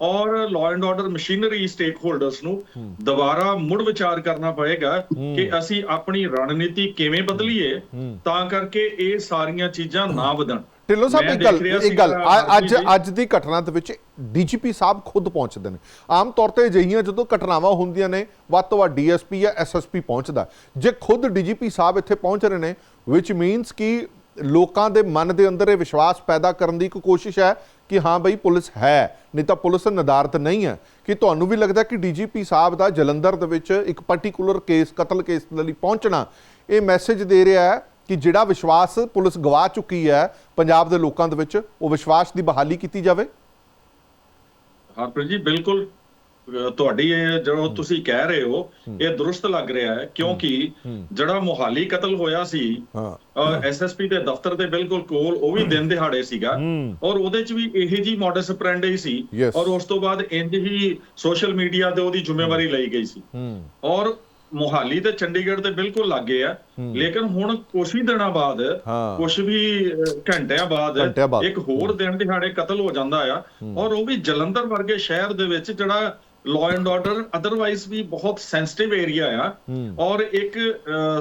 ਔਰ law and order machinery stakeholders ਨੂੰ ਦੁਬਾਰਾ ਮੁੜ ਵਿਚਾਰ ਕਰਨਾ ਪਏਗਾ ਕਿ ਅਸੀਂ ਆਪਣੀ ਰਣਨੀਤੀ ਕਿਵੇਂ ਬਦਲੀਏ ਤਾਂ ਕਰਕੇ ਇਹ ਸਾਰੀਆਂ ਚੀਜ਼ਾਂ ਨਾ ਵਧਣ। ਢਿੱਲੋਂ ਸਾਹਿਬ ਇੱਕ ਗੱਲ ਇੱਕ ਗੱਲ ਅੱਜ। ਅੱਜ ਦੀ ਘਟਨਾ ਦੇ ਵਿੱਚ ਡੀਜੀਪੀ ਸਾਹਿਬ ਖੁਦ ਪਹੁੰਚਦੇ ਨੇ। ਆਮ ਤੌਰ ਤੇ ਅਜਿਹੀਆਂ ਜਦੋਂ ਘਟਨਾਵਾਂ ਹੁੰਦੀਆਂ ਨੇ ਵੱਧ ਤੋਂ ਵੱਧ ਡੀਐਸਪੀ ਜਾਂ ਐਸਐਸਪੀ ਪਹੁੰਚਦਾ। ਜੇ ਖੁਦ ਡੀਜੀਪੀ ਸਾਹਿਬ ਇੱਥੇ ਪਹੁੰਚ ਰਹੇ ਨੇ ਵਿਚ ਮੀਨਸ ਕਿ ਲੋਕਾਂ ਦੇ ਮਨ ਦੇ ਅੰਦਰ ਇਹ ਵਿਸ਼ਵਾਸ ਪੈਦਾ ਕਰਨ ਦੀ ਇੱਕ ਕੋਸ਼ਿਸ਼ ਹੈ ਕਿ ਹਾਂ ਬਈ ਪੁਲਿਸ ਹੈ, ਨਹੀਂ ਤਾਂ ਪੁਲਿਸ ਨਦਾਰਤ ਨਹੀਂ ਹੈ। ਕਿ ਤੁਹਾਨੂੰ ਵੀ ਲੱਗਦਾ ਕਿ ਡੀਜੀਪੀ ਸਾਹਿਬ ਦਾ ਜਲੰਧਰ ਦੇ ਵਿੱਚ ਇੱਕ ਪਾਰਟਿਕੂਲਰ ਕੇਸ ਕਤਲ ਕੇਸ ਦੇ ਲਈ ਪਹੁੰਚਣਾ ਇਹ ਮੈਸੇਜ ਦੇ ਰਿਹਾ ਹੈ ਕਿ ਜਿਹੜਾ ਵਿਸ਼ਵਾਸ ਪੁਲਿਸ ਗਵਾ ਚੁੱਕੀ ਹੈ ਪੰਜਾਬ ਦੇ ਲੋਕਾਂ ਦੇ ਵਿੱਚ, ਉਹ ਵਿਸ਼ਵਾਸ ਦੀ ਬਹਾਲੀ ਕੀਤੀ ਜਾਵੇ? ਹਰਪ੍ਰੀਤ ਜੀ, ਬਿਲਕੁਲ ਤੁਹਾਡੀ ਇਹ ਜੋ ਤੁਸੀਂ ਕਹਿ ਰਹੇ ਹੋ ਇਹ ਦਰੁਸਤ ਲੱਗ ਰਿਹਾ ਹੈ ਕਿਉਂਕਿ ਜਿਹੜਾ ਮੋਹਾਲੀ ਕਤਲ ਹੋਇਆ ਸੀ ਹਾਂ। ਐਸਐਸਪੀ ਦੇ ਦਫ਼ਤਰ ਦੇ ਬਿਲਕੁਲ ਕੋਲ ਉਹ ਵੀ ਦਿਨ ਦਿਹਾੜੇ ਸੀਗਾ। ਹੂੰ। ਔਰ ਉਹਦੇ ਚ ਵੀ ਇਹੀ ਜੀ ਮੋਡਸ ਪ੍ਰੈਂਡੇ ਸੀ. ਔਰ ਉਸ ਤੋਂ ਬਾਅਦ ਇੰਜ ਹੀ ਸੋਸ਼ਲ ਮੀਡੀਆ ਤੇ ਉਹਦੀ ਜ਼ਿੰਮੇਵਾਰੀ ਲਈ ਗਈ ਸੀ। ਹੂੰ। ਔਰ ਮੋਹਾਲੀ ਤੇ ਚੰਡੀਗੜ੍ਹ ਦੇ ਬਿਲਕੁਲ ਲੱਗੇ ਆ ਲੇਕਿਨ ਹੁਣ ਕੁਛ ਹੀ ਦਿਨਾਂ ਬਾਅਦ ਹਾਂ। ਕੁਛ ਵੀ ਘੰਟਿਆਂ ਬਾਅਦ। ਇੱਕ ਹੋਰ ਦਿਨ ਦਿਹਾੜੇ ਕਤਲ ਹੋ ਜਾਂਦਾ ਆ। ਔਰ ਉਹ ਵੀ ਜਲੰਧਰ ਵਰਗੇ ਸ਼ਹਿਰ ਦੇ ਵਿੱਚ ਜਿਹੜਾ ਲਾਅ ਐਂਡ ਆਰਡਰ ਅਦਰਵਾਈਜ਼ ਵੀ ਬਹੁਤ ਸੈਂਸਿਟਿਵ ਏਰੀਆ ਆ। ਔਰ ਇੱਕ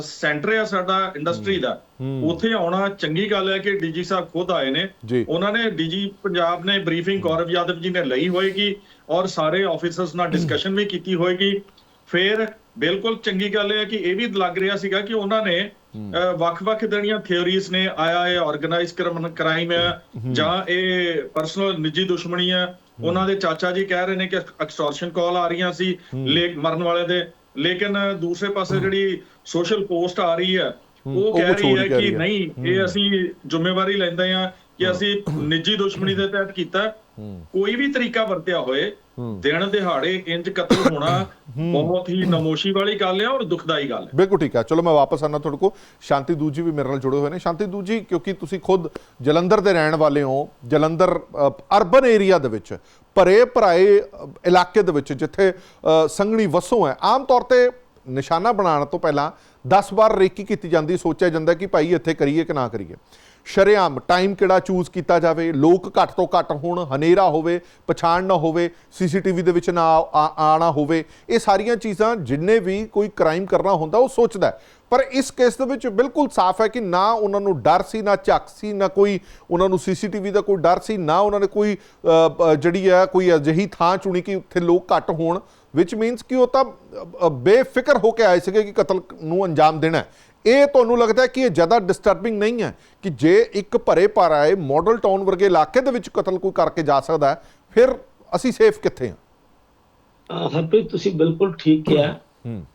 ਸੈਂਟਰ ਆ ਸਾਡਾ ਇੰਡਸਟਰੀ ਦਾ। ਉੱਥੇ ਆਉਣਾ ਚੰਗੀ ਗੱਲ ਹੈ ਕਿ ਡੀਜੀ ਸਾਹਿਬ ਖੁਦ ਆਏ ਨੇ। ਉਹਨਾਂ ਨੇ ਡੀਜੀ ਪੰਜਾਬ ਨੇ ਬਰੀਫਿੰਗ ਗੌਰਵ ਯਾਦਵ ਜੀ ਨੇ ਲਈ ਹੋਏਗੀ ਔਰ ਸਾਰੇ ਆਫੀਸਰਸ ਨਾਲ ਡਿਸਕਸ਼ਨ ਵੀ ਕੀਤੀ ਹੋਏਗੀ। ਫਿਰ ਬਿਲਕੁਲ ਚੰਗੀ ਗੱਲ ਹੈ ਕਿ ਇਹ ਵੀ ਲੱਗ ਰਿਹਾ ਸੀਗਾ ਕਿ ਉਹਨਾਂ ਨੇ ਵੱਖ-ਵੱਖ ਜਿਹੜੀਆਂ ਥਿਉਰੀਜ਼ ਨੇ ਆਇਆ ਇਹ ਆਰਗੇਨਾਈਜ਼ ਕ੍ਰਾਈਮ ਹੈ ਜਾਂ ਇਹ ਪਰਸਨਲ ਨਿੱਜੀ ਦੁਸ਼ਮਣੀ ਹੈ। ਉਹਨਾਂ ਦੇ ਚਾਚਾ ਜੀ ਕਹਿ ਰਹੇ ਨੇ ਕਿ ਐਕਸਟੋਰਸ਼ਨ ਕਾਲ ਆ ਰਹੀਆਂ ਸੀ ਲੇਕ ਮਰਨ ਵਾਲੇ ਦੇ। ਲੇਕਿਨ ਦੂਸਰੇ ਪਾਸੇ ਜਿਹੜੀ ਸੋਸ਼ਲ ਪੋਸਟ ਆ ਰਹੀ ਹੈ ਉਹ ਕਹਿ ਰਹੀ ਹੈ ਕਿ। ਨਹੀਂ ਇਹ ਅਸੀਂ ਜ਼ਿੰਮੇਵਾਰੀ ਲੈਂਦੇ ਆ ਕਿ ਅਸੀਂ ਨਿੱਜੀ ਦੁਸ਼ਮਣੀ ਦੇ ਤਹਿਤ ਕੀਤਾ। ਕੋਈ ਵੀ ਤਰੀਕਾ ਵਰਤਿਆ ਹੋਏ ਦਿਨ ਦਿਹਾੜੇ ਇੰਜ ਕਤਲ ਹੋਣਾ ਬਹੁਤ ਹੀ ਨਮੋਸ਼ੀ ਵਾਲੀ ਗੱਲ ਹੈ ਔਰ ਦੁਖਦਾਈ ਗੱਲ ਹੈ। ਬਿਲਕੁਲ ਠੀਕ ਹੈ। ਚਲੋ ਮੈਂ ਵਾਪਸ ਆਣਾ ਤੁਹਾਡੇ ਕੋ ਸ਼ਾਂਤੀ ਦੂਤ ਜੀ ਵੀ ਮੇਰੇ ਨਾਲ ਜੁੜੇ ਹੋਏ ਨੇ। ਸ਼ਾਂਤੀ ਦੂਤ ਜੀ ਕਿਉਂਕਿ ਤੁਸੀਂ ਖੁਦ ਜਲੰਧਰ ਦੇ ਰਹਿਣ ਵਾਲੇ ਹੋ ਜਲੰਧਰ ਅਰਬਨ ਏਰੀਆ ਦੇ ਵਿੱਚ ਭਰੇ ਭਰਾਏ ਇਲਾਕੇ ਦੇ ਵਿੱਚ ਜਿੱਥੇ ਅ, ਸੰਘਣੀ ਵਸੋਂ ਹੈ। ਆਮ ਤੌਰ ਤੇ ਨਿਸ਼ਾਨਾ ਬਣਾਉਣ ਤੋਂ ਪਹਿਲਾਂ 10 ਵਾਰ ਰੇਕੀ ਕੀਤੀ ਜਾਂਦੀ ਸੋਚਿਆ ਜਾਂਦਾ ਕਿ ਭਾਈ ਇੱਥੇ ਕਰੀਏ ਕਿ ਨਾ ਕਰੀਏ। ਸ਼ਰੇਆਮ ਟਾਈਮ ਕਿਹੜਾ ਚੂਜ਼ ਕੀਤਾ ਜਾਵੇ? ਲੋਕ ਘੱਟ ਤੋਂ ਘੱਟ ਹੋਣ ਹਨੇਰਾ ਹੋਵੇ, ਪਛਾਣ ਨਾ ਹੋਵੇ ਸੀਸੀਟੀਵੀ ਦੇ ਵਿੱਚ ਨਾ ਆ- ਆਣਾ ਹੋਵੇ, ਇਹ ਸਾਰੀਆਂ ਚੀਜ਼ਾਂ ਜਿੰਨੇ ਵੀ ਕੋਈ ਕ੍ਰਾਈਮ ਕਰਨਾ ਹੁੰਦਾ, ਉਹ ਸੋਚਦਾ ਪਰ ਇਸ ਕੇਸ ਦੇ ਵਿੱਚ ਬਿਲਕੁਲ ਸਾਫ਼ ਹੈ ਕਿ ਨਾ ਉਹਨਾਂ ਨੂੰ ਡਰ ਸੀ, ਨਾ ਝੱਕ ਸੀ, ਨਾ ਕੋਈ ਉਹਨਾਂ ਨੂੰ ਸੀਸੀਟੀਵੀ ਦਾ ਕੋਈ ਡਰ ਸੀ, ਨਾ ਉਹਨਾਂ ਨੇ ਕੋਈ ਜਿਹੜੀ ਹੈ ਕੋਈ ਅਜਿਹੀ ਥਾਂ ਚੁਣੀ ਕਿ ਉੱਥੇ ਲੋਕ ਘੱਟ ਹੋਣ ਵਿਚ ਮੀਨਸ ਕਿ ਉਹ ਤਾਂ ਬੇਫਿਕਰ ਹੋ ਕੇ ਆਏ ਸੀਗੇ ਕਿ ਕਤਲ ਨੂੰ ਅੰਜਾਮ ਦੇਣਾ ਇਹ ਤੁਹਾਨੂੰ ਲੱਗਦਾ ਕਿ ਇਹ ਜ਼ਿਆਦਾ ਡਿਸਟਰਬਿੰਗ ਨਹੀਂ ਹੈ ਕਿ ਜੇ ਇੱਕ ਭਰੇ ਭਰਾਏ ਮਾਡਲ ਟਾਊਨ ਵਰਗੇ ਇਲਾਕੇ ਦੇ ਵਿੱਚ ਕਤਲ ਕੋਈ ਕਰਕੇ ਜਾ ਸਕਦਾ ਫਿਰ ਅਸੀਂ ਸੇਫ ਕਿੱਥੇ ਹਾਂ? ਹਰਪ੍ਰੀਤ ਤੁਸੀਂ ਬਿਲਕੁਲ ਠੀਕ ਕਿਹਾ।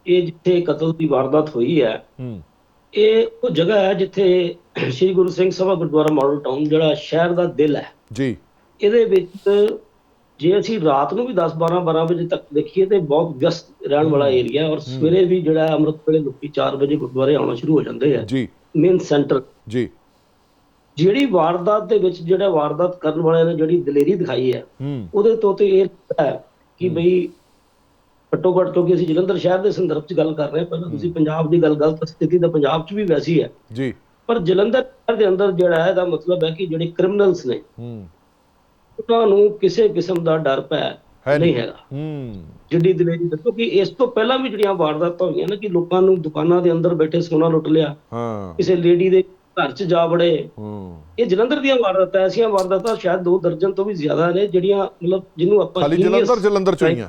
ਇਹ ਜਿੱਥੇ ਕਤਲ ਦੀ ਵਾਰਦਾਤ ਹੋਈ ਹੂੰ ਇਹ ਉਹ ਜਗ੍ਹਾ ਹੈ ਜਿੱਥੇ ਸ੍ਰੀ ਗੁਰੂ ਸਿੰਘ ਸਭਾ ਗੁਰਦੁਆਰਾ ਮਾਡਲ ਟਾਊਨ ਜਿਹੜਾ ਸ਼ਹਿਰ ਦਾ ਦਿਲ ਹੈ। ਜੀ। ਇਹਦੇ ਵਿੱਚ ਜੇ ਅਸੀਂ ਰਾਤ ਨੂੰ ਵੀ 10 12 12 ਵਜੇ ਤੱਕ ਦੇਖੀਏ ਤੇ ਬਹੁਤ ਵਿਅਸਤ ਰਹਿਣ ਵਾਲਾ ਏਰੀਆ ਔਰ ਸਵੇਰੇ ਵੀ ਜਿਹੜਾ ਅੰਮ੍ਰਿਤ ਵੇਲੇ ਲੋਕੀ 4 ਵਜੇ ਗੁਰਦੁਆਰੇ ਆਉਣਾ ਸ਼ੁਰੂ ਹੋ ਜਾਂਦੇ ਆ। ਜੀ। ਮੇਨ ਸੈਂਟਰ ਜੀ। ਜਿਹੜੀ ਵਾਰਦਾਤ ਦੇ ਵਿੱਚ ਜਿਹੜਾ ਵਾਰਦਾਤ ਕਰਨ ਵਾਲਿਆਂ ਨੇ ਜਿਹੜੀ ਦਲੇਰੀ ਦਿਖਾਈ ਹੈ ਉਹਦੇ ਤੋਂ ਤੇ ਇਹ ਹੈ ਕਿ ਬਈ ਘੱਟੋ ਘੱਟ ਕਿਉਂਕਿ ਅਸੀਂ ਜਲੰਧਰ ਸ਼ਹਿਰ ਦੇ ਸੰਦਰਭ 'ਚ ਗੱਲ ਕਰ ਰਹੇ ਹਾਂ ਪਹਿਲਾਂ ਤੁਸੀਂ ਪੰਜਾਬ ਦੀ ਗੱਲ ਗਲਤ ਸਥਿਤੀ ਤਾਂ ਪੰਜਾਬ 'ਚ ਵੀ ਵੈਸੀ ਹੈ। ਜੀ। ਪਰ ਜਲੰਧਰ ਦੇ ਅੰਦਰ ਜਿਹੜਾ ਹੈ ਇਹਦਾ ਮਤਲਬ ਹੈ ਕਿ ਜਿਹੜੇ ਕ੍ਰਿਮੀਨਲਸ ਨੇ ਹੂੰ। ਉਹਨਾਂ ਨੂੰ ਕਿਸੇ ਕਿਸਮ ਦਾ ਡਰ ਹੈ ਨਹੀਂ ਹੈਗਾ। ਹੂੰ। ਜਿੱਡੀ ਦਲੇਰੀ ਦੱਸੋ ਕਿ ਇਸ ਤੋਂ ਪਹਿਲਾਂ ਵੀ ਜਿਹੜੀਆਂ ਵਾਰਦਾਤਾਂ ਹੋਈਆਂ ਨੇ ਕਿ ਲੋਕਾਂ ਨੂੰ ਦੁਕਾਨਾਂ ਦੇ ਅੰਦਰ ਬੈਠੇ ਸੋਨਾ ਲੁੱਟ ਲਿਆ ਹਾਂ। ਕਿਸੇ ਲੇਡੀ ਦੇ ਘਰ 'ਚ ਜਾ ਵੜੇ। ਹੂੰ। ਇਹ ਜਲੰਧਰ ਦੀਆਂ ਵਾਰਦਾਤਾਂ ਐਸੀਆਂ ਵਾਰਦਾਤਾਂ ਸ਼ਾਇਦ ਦੋ ਦਰਜਨ ਤੋਂ ਵੀ ਜ਼ਿਆਦਾ ਨੇ ਜਿਹੜੀਆਂ ਮਤਲਬ ਜਿਹਨੂੰ ਆਪਾਂ ਖਾਲੀ ਜਲੰਧਰ ਜਲੰਧਰ ਚ ਹੋਈਆਂ।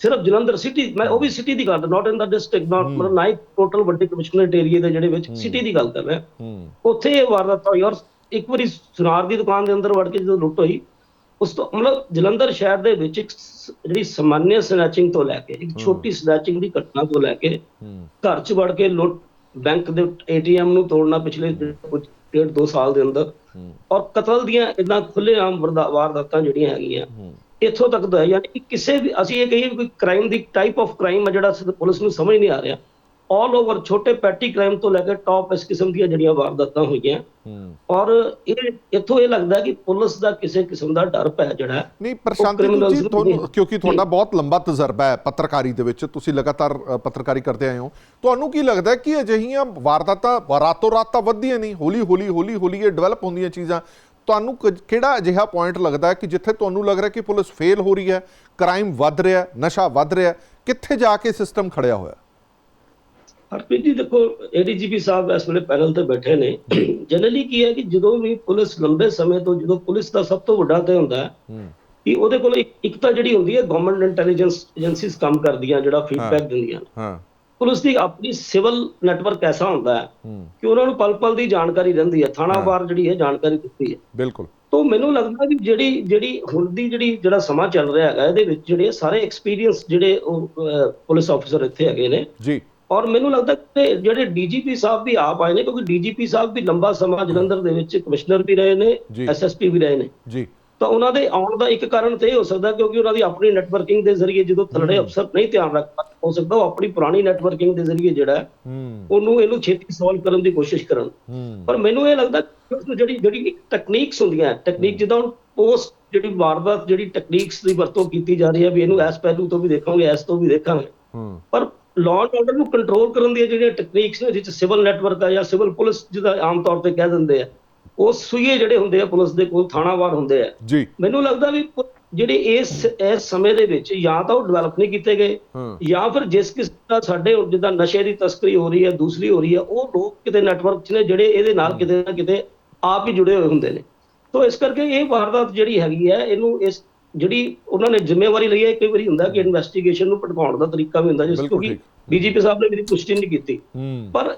ਸਿਰਫ ਜਲੰਧਰ ਸਿਟੀ ਮੈਂ ਉਹ ਵੀ ਸਿਟੀ ਦੀ ਗੱਲ ਨਾਟ ਇਨ ਦਾ ਡਿਸਟ੍ਰਿਕਟ ਨਾਟ ਮਤਲਬ ਨਾ ਟੋਟਲ ਵੱਡੇ ਕਮਿਸ਼ਨਰੇਟ ਏਰੀਆ ਦੇ ਜਿਹੜੇ ਵਿੱਚ ਸਿਟੀ ਦੀ ਗੱਲ ਕਰ ਰਿਹਾ। ਹੂੰ। ਉੱਥੇ ਇਹ ਵਾਰਦਾਤ ਹੋਈ ਔਰ ਇੱਕ ਵਾਰੀ ਸੁਨਾਰ ਦੀ ਦੁਕਾਨ ਦੇ ਅੰਦਰ ਵੜ ਕੇ ਜਦੋਂ ਲੁੱਟ ਹੋਈ ਉਸ ਤੋਂ ਮਤਲਬ ਜਲੰਧਰ ਸ਼ਹਿਰ ਦੇ ਵਿੱਚ ਇੱਕ ਸ- ਜਿਹੜੀ ਸਾਮਾਨਿਆ ਸਨੈਚਿੰਗ ਤੋਂ ਲੈ ਕੇ ਇੱਕ ਛੋਟੀ ਸਨੈਚਿੰਗ ਦੀ ਘਟਨਾ ਤੋਂ ਲੈ ਕੇ ਘਰ 'ਚ ਵੜ ਕੇ ਲੁੱਟ ਬੈਂਕ ਦੇ ਏਟੀਐਮ ਨੂੰ ਤੋੜਨਾ ਪਿਛਲੇ ਕੁਝ ਡੇਢ ਦੋ ਸਾਲ ਦੇ ਅੰਦਰ ਔਰ ਕਤਲ ਦੀਆਂ ਇਦਾਂ ਖੁੱਲ੍ਹੇਆਮ ਵਰਦਾ- ਵਾਰਦਾਤਾਂ ਜਿਹੜੀਆਂ ਹੈਗੀਆਂ ਇੱਥੋਂ ਤੱਕ ਹੈ ਯਾਨੀ ਕਿ ਕਿਸੇ ਵੀ ਅਸੀਂ ਇਹ ਕਹੀਏ ਵੀ ਕੋਈ ਕ੍ਰਾਈਮ ਦੀ ਟਾਈਪ ਆਫ ਕ੍ਰਾਈਮ ਹੈ ਜਿਹੜਾ ਪੁਲਿਸ ਨੂੰ ਸਮਝ ਨਹੀਂ ਆ ਰਿਹਾ। ਆਲ ਓਵਰ ਛੋਟੇ ਪੈਟੀ ਕ੍ਰਾਈਮ ਤੋਂ ਲੈ ਕੇ ਟੌਪ ਇਸ ਕਿਸਮ ਦੀਆਂ ਜਿਹੜੀਆਂ ਵਾਰਦਾਤਾਂ ਹੋਈਆਂ। ਹੂੰ। ਔਰ ਇਹ ਇੱਥੋਂ ਇਹ ਲੱਗਦਾ ਕਿ ਪੁਲਿਸ ਦਾ ਕਿਸੇ ਕਿਸਮ ਦਾ ਡਰ ਪੈ ਜਿਹੜਾ ਹੈ, ਨਹੀਂ ਪ੍ਰਸ਼ਾਂਤ ਜੀ ਤੁਹਾਨੂੰ ਕਿਉਂਕਿ ਤੁਹਾਡਾ ਬਹੁਤ ਲੰਬਾ ਤਜਰਬਾ ਹੈ ਪੱਤਰਕਾਰੀ ਦੇ ਵਿੱਚ ਤੁਸੀਂ ਲਗਾਤਾਰ ਪੱਤਰਕਾਰੀ ਕਰਦੇ ਆਏ ਹੋ। ਤੁਹਾਨੂੰ ਕੀ ਲੱਗਦਾ ਹੈ ਕਿ ਅਜਿਹੀਆਂ ਵਾਰਦਾਤਾਂ ਰਾਤੋਂ ਰਾਤ ਤਾਂ ਵੱਧਦੀਆਂ ਨਹੀਂ ਹੌਲੀ ਹੌਲੀ ਹੌਲੀ ਹੌਲੀ ਇਹ ਡਿਵੈਲਪ ਹੁੰਦੀਆਂ ਚੀਜ਼ਾਂ। ਤੁਹਾਨੂੰ ਕਿਹੜਾ ਅਜਿਹਾ ਪੁਆਇੰਟ ਲੱਗਦਾ ਹੈ ਕਿ ਜਿੱਥੇ ਤੁਹਾਨੂੰ ਲੱਗ ਰਿਹਾ ਕਿ ਪੁਲਿਸ ਫੇਲ ਹੋ ਰਹੀ ਹੈ ਕ੍ਰਾਈਮ ਵੱਧ ਰਿਹਾ ਨਸ਼ਾ ਵੱਧ ਰਿਹਾ ਕਿੱਥੇ ਜਾ ਕੇ ਸਿਸਟਮ ਖੜਿਆ ਹੋਇਆ? ਹਰਪ੍ਰੀਤ ਜੀ ਦੇਖੋ ਏਡੀਜੀਪੀ ਸਾਹਿਬ ਇਸ ਵੇਲੇ ਪੈਨਲ ਤੇ ਬੈਠੇ ਨੇ। ਜਨਰਲੀ ਕੀ ਹੈ ਕਿ ਜਦੋਂ ਵੀ ਪੁਲਿਸ ਲੰਬੇ ਸਮੇਂ ਤੋਂ ਜਦੋਂ ਪੁਲਿਸ ਦਾ ਸਭ ਤੋਂ ਵੱਡਾ ਤੇ ਹੁੰਦਾ ਹੈ ਕਿ ਉਹਦੇ ਕੋਲ ਇੱਕ ਤਾਂ ਜਿਹੜੀ ਹੁੰਦੀ ਹੈ ਗਵਰਨਮੈਂਟ ਇੰਟੈਲੀਜੈਂਸ ਏਜੰਸੀਜ਼ ਕੰਮ ਕਰਦੀਆਂ ਜਿਹੜਾ ਫੀਡਬੈਕ ਦਿੰਦੀਆਂ ਹਾਂ। ਪੁਲਿਸ ਦੀ ਆਪਣੀ ਸਿਵਲ ਨੈਟਵਰਕ ਐਸਾ ਹੁੰਦਾ ਹੈ ਕਿ ਉਹਨਾਂ ਨੂੰ ਪਲ ਪਲ ਦੀ ਜਾਣਕਾਰੀ ਰਹਿੰਦੀ ਹੈ। ਥਾਣਾਵਾਰ ਜਿਹੜੀ ਹੈ ਜਾਣਕਾਰੀ ਦਿੱਤੀ ਹੈ। ਬਿਲਕੁਲ। ਤੋਂ ਮੈਨੂੰ ਲੱਗਦਾ ਵੀ ਜਿਹੜੀ ਜਿਹੜੀ ਹੁਣ ਦੀ ਜਿਹੜੀ ਜਿਹੜਾ ਸਮਾਂ ਚੱਲ ਰਿਹਾ ਹੈਗਾ ਇਹਦੇ ਵਿੱਚ ਜਿਹੜੇ ਸਾਰੇ ਐਕਸਪੀਰੀਅੰਸ ਜਿਹੜੇ ਉਹ ਪੁਲਿਸ ਆਫੀਸਰ ਇੱਥੇ ਹੈਗੇ ਨੇ ਜੀ। ਔਰ ਮੈਨੂੰ ਲੱਗਦਾ ਕਿ ਜਿਹੜੇ ਡੀਜੀਪੀ ਸਾਹਿਬ ਵੀ ਆਪ ਆਏ ਨੇ ਕਿਉਂਕਿ ਡੀਜੀਪੀ ਸਾਹਿਬ ਵੀ ਲੰਬਾ ਸਮਾਂ ਜਲੰਧਰ ਦੇ ਵਿੱਚ ਕਮਿਸ਼ਨਰ ਵੀ ਰਹੇ ਨੇ। ਐਸਐਸਪੀ ਵੀ ਰਹੇ ਨੇ। ਜੀ। ਤਾਂ ਉਹਨਾਂ ਦੇ ਆਉਣ ਦਾ ਇੱਕ ਕਾਰਨ ਤੇ ਹੋ ਸਕਦਾ ਕਿਉਂਕਿ ਉਹਨਾਂ ਦੀ ਆਪਣੀ ਨੈਟਵਰਕਿੰਗ ਦੇ ਜ਼ਰੀਏ ਜਦੋਂ ਥੱਲੜੇ ਅਫਸਰ ਨਹੀਂ ਧਿਆਨ ਰੱਖ ਪਾਉਂਦੇ ਹੋ ਸਕਦਾ ਉਹ ਆਪਣੀ ਪੁਰਾਣੀ ਨੈਟਵਰਕਿੰਗ ਦੇ ਜ਼ਰੀਏ ਜਿਹੜਾ ਉਹਨੂੰ ਇਹਨੂੰ ਛੇਤੀ ਸੋਲਵ ਕਰਨ ਦੀ ਕੋਸ਼ਿਸ਼ ਕਰਨ। ਪਰ ਮੈਨੂੰ ਇਹ ਲੱਗਦਾ ਜਿਹੜੀ ਜਿਹੜੀ ਟੈਕਨੀਕਸ ਹੁੰਦੀਆਂ ਟੈਕਨੀਕ ਜਿੱਦਾਂ ਪੋਸਟ ਜਿਹੜੀ ਵਾਰਦਾਤ ਜਿਹੜੀ ਟੈਕਨੀਕਸ ਦੀ ਵਰਤੋਂ ਕੀਤੀ ਜਾ ਰਹੀ ਹੈ ਵੀ ਇਹਨੂੰ ਇਸ ਪਹਿਲੂ ਤੋਂ ਵੀ ਦੇਖਾਂਗੇ ਇਸ ਤੋਂ ਵੀ ਦੇਖਾਂਗੇ। ਪਰ ਲਾਅ ਐਂਡ ਆਰਡਰ ਨੂੰ ਕੰਟਰੋਲ ਕਰਨ ਦੀਆਂ ਜਿਹੜੀਆਂ ਟੈਕਨੀਕਸ ਨੇ ਜਿਸ ਸਿਵਲ ਨੈਟਵਰਕ ਆ ਜਾਂ ਸਿਵਲ ਪੁਲਿਸ ਜਿਹਦਾ ਆਮ ਤੌਰ ਤੇ ਕਹਿ ਦਿੰਦੇ ਆ ਉਹ ਸੂਈਏ ਜਿਹੜੇ ਹੁੰਦੇ ਆ ਪੁਲਿਸ ਦੇ ਕੋਲ ਥਾਣਾਵਾਰ ਹੁੰਦੇ ਆ। ਜੀ। ਮੈਨੂੰ ਲੱਗਦਾ ਵੀ ਜਿਹੜੇ ਇਸ ਇਸ ਸਮੇਂ ਦੇ ਵਿੱਚ ਜਾਂ ਤਾਂ ਉਹ ਡਿਵੈਲਪ ਨਹੀਂ ਕੀਤੇ ਗਏ ਜਾਂ ਫਿਰ ਜਿਸ ਕਿਸ ਦਾ ਸਾਡੇ ਜਿੱਦਾਂ ਨਸ਼ੇ ਦੀ ਤਸਕਰੀ ਹੋ ਰਹੀ ਹੈ ਦੂਸਰੀ ਹੋ ਰਹੀ ਹੈ ਉਹ ਲੋਕ ਕਿਤੇ ਨੈਟਵਰਕ 'ਚ ਨੇ ਜਿਹੜੇ ਇਹਦੇ ਨਾਲ ਕਿਤੇ ਨਾ ਕਿਤੇ ਆਪ ਹੀ ਜੁੜੇ ਹੋਏ ਹੁੰਦੇ ਨੇ। ਤੋਂ ਇਸ ਕਰਕੇ ਇਹ ਵਾਰਦਾਤ ਜਿਹੜੀ ਹੈਗੀ ਹੈ ਇਹਨੂੰ ਇਸ ਜਿਹੜੀ ਉਹਨਾਂ ਨੇ ਜ਼ਿੰਮੇਵਾਰੀ ਲਈ ਹੈ ਕਈ ਵਾਰੀ ਹੁੰਦਾ ਕਿ ਇਨਵੈਸਟੀਗੇਸ਼ਨ ਨੂੰ ਭਟਕਾਉਣ ਦਾ ਤਰੀਕਾ ਵੀ ਹੁੰਦਾ ਜਿਸ ਕਿਉਂਕਿ। ਡੀਜੀਪੀ ਸਾਹਿਬ ਨੇ ਵੀ ਪੁਸ਼ਟੀ ਨਹੀਂ ਕੀਤੀ। ਪਰ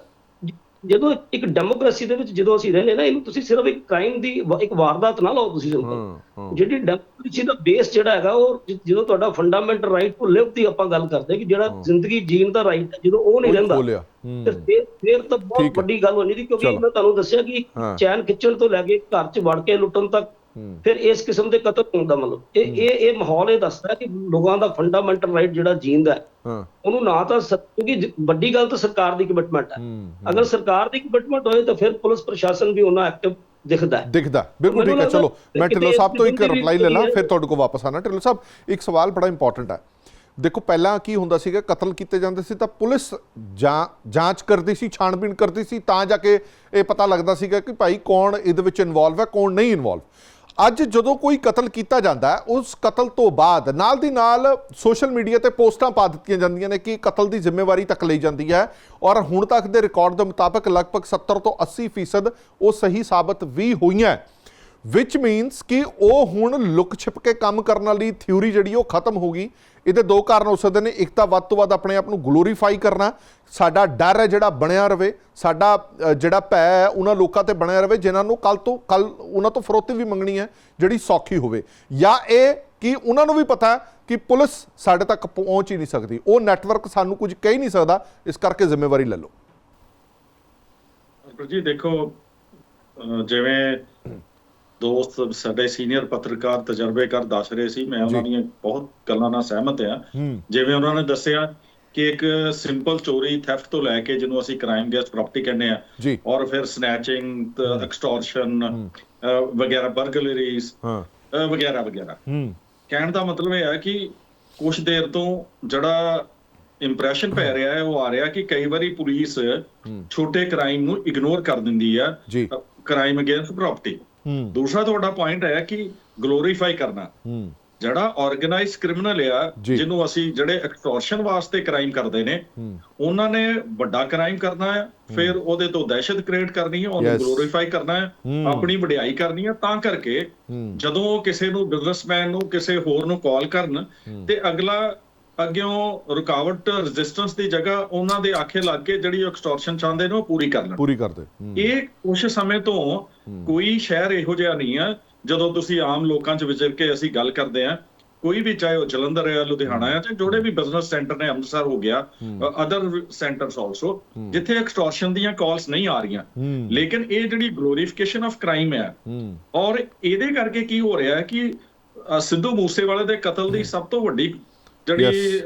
ਜਦੋਂ ਇੱਕ ਡੈਮੋਕ੍ਰੇਸੀ ਦੇ ਵਿੱਚ ਜਦੋਂ ਅਸੀਂ ਰਹਿੰਦੇ ਨਾ ਇਹਨੂੰ ਤੁਸੀਂ ਸਿਰਫ ਇੱਕ ਕ੍ਰਾਈਮ ਦੀ ਇੱਕ ਵਾਰਦਾਤ ਨਾ ਲਓ ਤੁਸੀਂ ਸਿੰਪਲ ਜਿਹੜੀ ਡੈਮੋਕ੍ਰੇਸੀ ਦਾ ਬੇਸ ਜਿਹੜਾ ਹੈਗਾ ਉਹ ਜਦੋਂ ਤੁਹਾਡਾ ਫੰਡਾਮੈਂਟਲ ਰਾਈਟ ਟੂ ਲਿਵ ਦੀ ਆਪਾਂ ਗੱਲ ਕਰਦੇ ਕਿ ਜਿਹੜਾ ਜ਼ਿੰਦਗੀ ਜੀਣ ਦਾ ਰਾਈਟ ਹੈ ਜਦੋਂ ਉਹ ਨਹੀਂ ਰਹਿੰਦਾ ਤੇ ਫਿਰ ਤਾਂ ਬਹੁਤ। ਵੱਡੀ ਗੱਲ ਹੋਣੀ ਦੀ ਕਿਉਂਕਿ। ਮੈਂ ਤੁਹਾਨੂੰ ਦੱਸਿਆ ਕਿ। ਚੈਨ ਖਿੱਚਣ ਤੋਂ ਲੈ ਕੇ ਘਰ 'ਚ ਵੜ ਕੇ ਲੁੱਟਣ ਤੱਕ ਫਿਰ ਇਸ ਕਿਸਮ ਦੇ ਕਤਲ ਹੋਣ ਦਾ ਮਤਲਬ। ਇਹ ਇਹ ਇਹ ਮਾਹੌਲ ਇਹ ਦੱਸਦਾ ਕਿ ਲੋਕਾਂ ਦਾ ਫੰਡਾਮੈਂਟਲ ਰਾਈਟ ਜਿਹੜਾ ਜੀਣ ਦਾ ਹੈ, ਉਹਨੂੰ ਨਾ ਤਾਂ ਕਿਉਂਕਿ ਵੱਡੀ ਗੱਲ ਤਾਂ ਸਰਕਾਰ ਦੀ ਕਮਿਟਮੈਂਟ ਹੈ। ਅਗਰ ਸਰਕਾਰ ਦੀ ਕਮਿਟਮੈਂਟ ਹੋਏ ਤਾਂ ਫਿਰ ਪੁਲਿਸ ਪ੍ਰਸ਼ਾਸਨ ਵੀ ਉਹਨਾਂ ਐਕਟਿਵ ਦਿਖਦਾ ਹੈ। ਦਿਖਦਾ ਬਿਲਕੁਲ ਠੀਕ ਹੈ। ਚਲੋ ਮੈਂ ਢਿੱਲੋਂ ਸਾਹਿਬ ਤੋਂ ਇੱਕ ਰਿਪਲਾਈ ਲੈ ਲਾਂ ਫਿਰ ਤੁਹਾਡੇ ਕੋਲ ਵਾਪਸ ਆਣਾ ਢਿੱਲੋਂ ਸਾਹਿਬ ਇੱਕ ਸਵਾਲ ਬੜਾ ਇੰਪੋਰਟੈਂਟ ਹੈ। ਦੇਖੋ ਪਹਿਲਾਂ ਕੀ ਹੁੰਦਾ ਸੀਗਾ ਕਤਲ ਕੀਤੇ ਜਾਂਦੇ ਸੀ ਤਾਂ ਪੁਲਿਸ ਜਾਂ ਜਾਂਚ ਕਰਦੀ ਸੀ ਛਾਣਬੀਣ ਕਰਦੀ ਸੀ ਤਾਂ ਜਾ ਕੇ ਇਹ ਪਤਾ ਲੱਗਦਾ ਸੀਗਾ ਕਿ ਭਾਈ ਕੌਣ ਇਹਦੇ ਵਿੱਚ ਇਨਵੋਲਵ ਹੈ ਕੌਣ ਨਹੀਂ ਇਨਵੋਲਵ ਅੱਜ ਜਦੋਂ ਕੋਈ ਕਤਲ ਕੀਤਾ ਜਾਂਦਾ ਹੈ, ਉਸ ਕਤਲ ਤੋਂ ਬਾਅਦ ਨਾਲ ਦੀ ਨਾਲ ਸੋਸ਼ਲ ਮੀਡੀਆ ਤੇ ਪੋਸਟਾਂ ਪਾ ਦਿੱਤੀਆਂ ਜਾਂਦੀਆਂ ਨੇ ਕਿ ਕਤਲ ਦੀ ਜ਼ਿੰਮੇਵਾਰੀ ਤੱਕ ਲਈ ਜਾਂਦੀ ਹੈ ਔਰ ਹੁਣ ਤੱਕ ਦੇ ਰਿਕਾਰਡ ਦੇ ਮੁਤਾਬਕ ਲਗਭਗ 70 ਤੋਂ 80% ਫੀਸਦ ਉਹ ਸਹੀ ਸਾਬਤ ਵੀ ਹੋਈਆਂ ਹੈ। ਵਿਚ ਮੀਨਸ ਕਿ ਉਹ ਹੁਣ ਲੁਕ ਛਿਪ ਕੇ ਕੰਮ ਕਰਨ ਵਾਲੀ ਥਿਊਰੀ ਜਿਹੜੀ ਉਹ ਖਤਮ ਹੋ ਗਈ ਇਹਦੇ ਦੋ ਕਾਰਨ ਹੋ ਸਕਦੇ ਨੇ। ਇੱਕ ਤਾਂ ਵੱਧ ਤੋਂ ਵੱਧ ਆਪਣੇ ਆਪ ਨੂੰ ਗਲੋਰੀਫਾਈ ਕਰਨਾ। ਸਾਡਾ ਡਰ ਹੈ ਜਿਹੜਾ ਬਣਿਆ ਰਵੇ। ਸਾਡਾ ਜਿਹੜਾ ਭੈ ਹੈ, ਉਹਨਾਂ ਲੋਕਾਂ ਤੇ ਬਣਿਆ ਰਵੇ, ਜਿਨ੍ਹਾਂ ਨੂੰ ਕੱਲ ਤੋਂ ਕੱਲ ਉਹਨਾਂ ਤੋਂ ਫਰੋਤੀ ਵੀ ਮੰਗਣੀ ਹੈ, ਜਿਹੜੀ ਸੌਖੀ ਹੋਵੇ। ਜਾਂ ਇਹ ਕਿ ਉਹਨਾਂ ਨੂੰ ਵੀ ਪਤਾ ਕਿ ਪੁਲਿਸ ਸਾਡੇ ਤੱਕ ਪਹੁੰਚ ਹੀ ਨਹੀਂ ਸਕਦੀ। ਉਹ ਨੈਟਵਰਕ ਸਾਨੂੰ ਕੁਝ ਕਹਿ ਨਹੀਂ ਸਕਦਾ। ਇਸ ਕਰਕੇ ਜ਼ਿੰਮੇਵਾਰੀ ਲੈ ਲਓ। ਜੀ, ਦੇਖੋ ਜਿਵੇਂ ਦੋਸਤ ਸਾਡੇ ਸੀਨੀਅਰ ਪੱਤਰਕਾਰ ਤਜਰਬੇਕਾਰ ਦੱਸ ਰਹੇ ਸੀ ਮੈਂ ਉਹਨਾਂ। ਦੀਆਂ ਬਹੁਤ ਗੱਲਾਂ ਨਾਲ ਸਹਿਮਤ ਹਾਂ। ਜਿਵੇਂ ਉਹਨਾਂ ਨੇ ਦੱਸਿਆ ਕਿ ਇੱਕ ਸਿੰਪਲ ਚੋਰੀ ਥੈਫਟ ਤੋਂ ਲੈ ਕੇ ਜਿਹਨੂੰ ਅਸੀਂ ਕ੍ਰਾਈਮ ਗੈਸ ਪ੍ਰਾਪਰਟੀ ਕਹਿੰਦੇ ਆ ਔਰ ਫਿਰ ਸਨੈਚਿੰਗ ਐਕਸਟੋਰਸ਼ਨ ਵਗੈਰਾ ਬਰਗਲਰੀਜ਼ ਹਾਂ। ਵਗੈਰਾ ਵਗੈਰਾ। ਕਹਿਣ ਦਾ ਮਤਲਬ ਇਹ ਹੈ ਕਿ ਕੁਝ ਦੇਰ ਤੋਂ ਜਿਹੜਾ ਇੰਪ੍ਰੈਸ਼ਨ ਪੈ ਰਿਹਾ ਹੈ ਉਹ ਆ ਰਿਹਾ ਕਿ ਕਈ ਵਾਰੀ ਪੁਲਿਸ ਛੋਟੇ ਕ੍ਰਾਈਮ ਨੂੰ ਇਗਨੋਰ ਕਰ ਦਿੰਦੀ ਜੀ। ਕ੍ਰਾਈਮ ਅਗੇਂਸਟ ਪ੍ਰਾਪਰਟੀ ਦੂਸਰਾ ਤੁਹਾਡਾ ਪੁਆਇੰਟ ਹੈ ਕਿ ਗਲੋਰੀਫਾਈ ਕਰਨਾ। ਜਿਹੜਾ ਆਰਗੇਨਾਈਜ਼ ਕ੍ਰਿਮੀਨਲ ਆ। ਜਿਹਨੂੰ ਅਸੀਂ ਜਿਹੜੇ ਐਕਸਟੋਰਸ਼ਨ ਵਾਸਤੇ ਕ੍ਰਾਈਮ ਕਰਦੇ ਨੇ ਉਹਨਾਂ ਨੇ ਵੱਡਾ ਕ੍ਰਾਈਮ ਕਰਨਾ ਹੈ ਫਿਰ ਉਹਦੇ ਤੋਂ ਦਹਿਸ਼ਤ ਕ੍ਰੀਏਟ ਕਰਨੀ ਹੈ ਉਹਨੂੰ. ਗਲੋਰੀਫਾਈ ਕਰਨਾ ਹੈ। ਆਪਣੀ ਵਡਿਆਈ ਕਰਨੀ ਹੈ ਤਾਂ ਕਰਕੇ ਜਦੋਂ ਕਿਸੇ ਨੂੰ ਬਿਜ਼ਨਸਮੈਨ ਨੂੰ ਕਿਸੇ ਹੋਰ ਨੂੰ ਕਾਲ ਕਰਨ ਤੇ ਅਗਲਾ ਅੱਗਿਓਂ ਰੁਕਾਵਟ ਰੈਜ਼ਿਸਟੈਂਸ ਦੀ ਜਗ੍ਹਾ ਉਹਨਾਂ ਦੇ ਆਖੇ ਲੱਗ ਕੇ ਜਿਹੜੀ ਐਕਸਟੋਰਸ਼ਨ ਚਾਹੁੰਦੇ ਨੇ ਉਹ ਪੂਰੀ ਕਰ ਲੈਣ। ਪੂਰੀ ਕਰਦੇ ਇਹ ਕੁਝ ਸਮੇਂ ਤੋਂ ਕੋਈ ਸ਼ਹਿਰ ਇਹੋ ਜਿਹਾ ਨਹੀਂ ਆ ਜਦੋਂ ਤੁਸੀਂ ਆਮ ਲੋਕਾਂ 'ਚ ਵਿਚਰ ਕੇ ਅਸੀਂ ਗੱਲ ਕਰਦੇ ਆ ਕੋਈ ਵੀ ਚਾਹੇ ਉਹ ਜਲੰਧਰ ਹੈ ਲੁਧਿਆਣਾ ਹੈ ਤੇ ਜਿਹੜੇ ਵੀ ਬਿਜ਼ਨਸ ਸੈਂਟਰ ਨੇ ਅੰਮ੍ਰਿਤਸਰ ਹੋ ਗਿਆ ਅਦਰ ਸੈਂਟਰਸ ਆਲਸੋ ਜਿੱਥੇ ਐਕਸਟੋਰਸ਼ਨ ਦੀਆਂ ਕਾਲਸ ਨਹੀਂ ਆ ਰਹੀਆਂ। ਲੇਕਿਨ ਇਹ ਜਿਹੜੀ ਗਲੋਰੀਫਿਕੇਸ਼ਨ ਆਫ ਕ੍ਰਾਈਮ ਹੈ ਔਰ ਇਹਦੇ ਕਰਕੇ ਕੀ ਹੋ ਰਿਹਾ ਹੈ ਕਿ ਸਿੱਧੂ ਮੂਸੇਵਾਲੇ ਦੇ ਕਤਲ ਦੀ ਸਭ ਤੋਂ ਵੱਡੀ ਜਿਹੜੀ.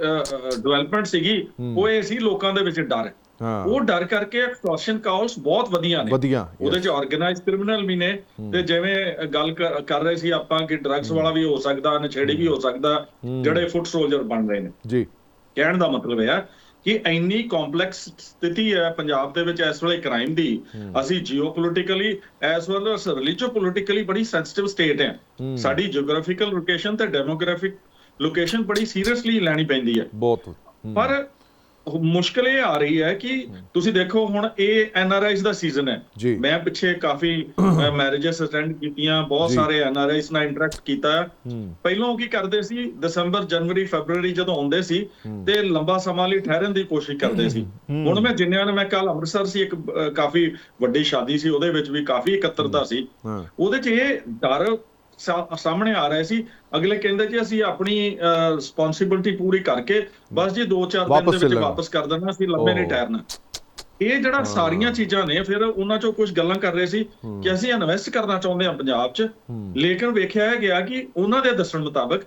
ਡਿਵੈਲਪਮੈਂਟ ਸੀਗੀ ਉਹ ਇਹ ਸੀ ਲੋਕਾਂ ਦੇ ਵਿੱਚ ਡਰ। ਹਾਂ। ਉਹ ਡਰ ਕਰਕੇ ਐਕਸਟੋਰਸ਼ਨ ਕਾਲਸ ਬਹੁਤ ਵਧੀਆ ਨੇ। ਵਧੀਆ, ਉਹਦੇ ਚ ਆਰਗੇਨਾਈਜ਼ ਕ੍ਰਿਮੀਨਲ ਵੀ ਨੇ। ਤੇ ਜਿਵੇਂ ਗੱਲ ਕਰ ਰਹੇ ਸੀ ਆਪਾਂ ਕਿ ਡਰੱਗਸ ਵਾਲਾ ਵੀ ਹੋ ਸਕਦਾ ਨਛੇੜੀ ਵੀ ਹੋ। ਸਕਦਾ ਜਿਹੜੇ ਫੁੱਟ ਸੋਲਜਰ ਬਣ ਰਹੇ ਨੇ। ਜੀ। ਕਹਿਣ ਦਾ ਮਤਲਬ ਇਹ ਹੈ ਕਿ ਇੰਨੀ ਕੰਪਲੈਕਸ ਸਥਿਤੀ ਹੈ ਪੰਜਾਬ ਦੇ ਵਿੱਚ ਇਸ ਵੇਲੇ ਕ੍ਰਾਈਮ ਦੀ। ਅਸੀਂ geopolitically as well as religio politically ਬੜੀ ਸੈਂਸਿਟਿਵ ਸਟੇਟ ਹੈ। ਸਾਡੀ ਜੀਓਗ੍ਰਾਫੀਕਲ ਲੋਕੇਸ਼ਨ ਤੇ ਡੈਮੋਗ੍ਰਾਫਿਕ ਲੋਕੇਸ਼ਨ ਬੜੀ ਸੀਰੀਅਸਲੀ ਲੈਣੀ ਪੈਂਦੀ ਹੈ। ਬਹੁਤ। ਪਰ ਮੁਸ਼ਕਲ ਇਹ ਆ ਰਹੀ ਹੈ ਕਿ ਤੁਸੀਂ ਦੇਖੋ ਹੁਣ ਇਹ ਐਨਆਰਆਈਜ਼ ਦਾ ਸੀਜ਼ਨ। ਹੈ। ਮੈਂ ਪਿੱਛੇ ਕਾਫੀ ਮੈਰਿਜਸ ਅਟੈਂਡ ਕੀਤੀਆਂ ਬਹੁਤ। ਸਾਰੇ ਐਨਆਰਆਈਜ਼ ਨਾਲ ਇੰਟਰੈਕਟ ਕੀਤਾ। ਪਹਿਲਾਂ ਕੀ ਕਰਦੇ ਸੀ ਦਸੰਬਰ ਜਨਵਰੀ ਫੈਬਰੂਅਰੀ ਜਦੋਂ ਆਉਂਦੇ ਸੀ ਤੇ ਲੰਬਾ ਸਮਾਂ ਲਈ ਠਹਿਰਨ ਦੀ ਕੋਸ਼ਿਸ਼ ਕਰਦੇ ਸੀ। ਹੁਣ ਮੈਂ ਜਿੰਨਿਆਂ ਨੇ ਮੈਂ ਕੱਲ ਅੰਮ੍ਰਿਤਸਰ ਸੀ ਇੱਕ ਕਾਫੀ ਵੱਡੀ ਸ਼ਾਦੀ ਸੀ ਉਹਦੇ ਵਿੱਚ ਵੀ ਕਾਫੀ ਇਕੱਤਰਤਾ ਸੀ। ਉਹਦੇ 'ਚ ਇਹ ਡਰ ਸਾਹਮਣੇ ਆ ਰਿਹਾ ਸੀ। ਅਗਲੇ ਕਹਿੰਦੇ ਕਿ ਅਸੀਂ ਆਪਣੀ ਰਿਸਪੌਂਸਿਬਿਲਟੀ ਪੂਰੀ ਕਰਕੇ ਬਸ ਜੀ 2-4 ਦਿਨ ਦੇ ਵਿੱਚ। ਵਾਪਸ ਕਰ ਦੇਣਾ ਅਸੀਂ ਲੰਬੇ ਨਹੀਂ। ਠਹਿਰਨਾ। ਇਹ ਜਿਹੜਾ ਸਾਰੀਆਂ ਚੀਜ਼ਾਂ ਨੇ ਫਿਰ ਉਹਨਾਂ ਚੋਂ ਕੁਝ ਗੱਲਾਂ ਕਰ ਰਹੇ ਸੀ ਕਿ ਅਸੀਂ ਇਨਵੈਸਟ ਕਰਨਾ ਚਾਹੁੰਦੇ ਹਾਂ ਪੰਜਾਬ 'ਚ। ਲੇਕਿਨ ਵੇਖਿਆ ਗਿਆ ਕਿ ਉਹਨਾਂ ਦੇ ਦੱਸਣ ਮੁਤਾਬਕ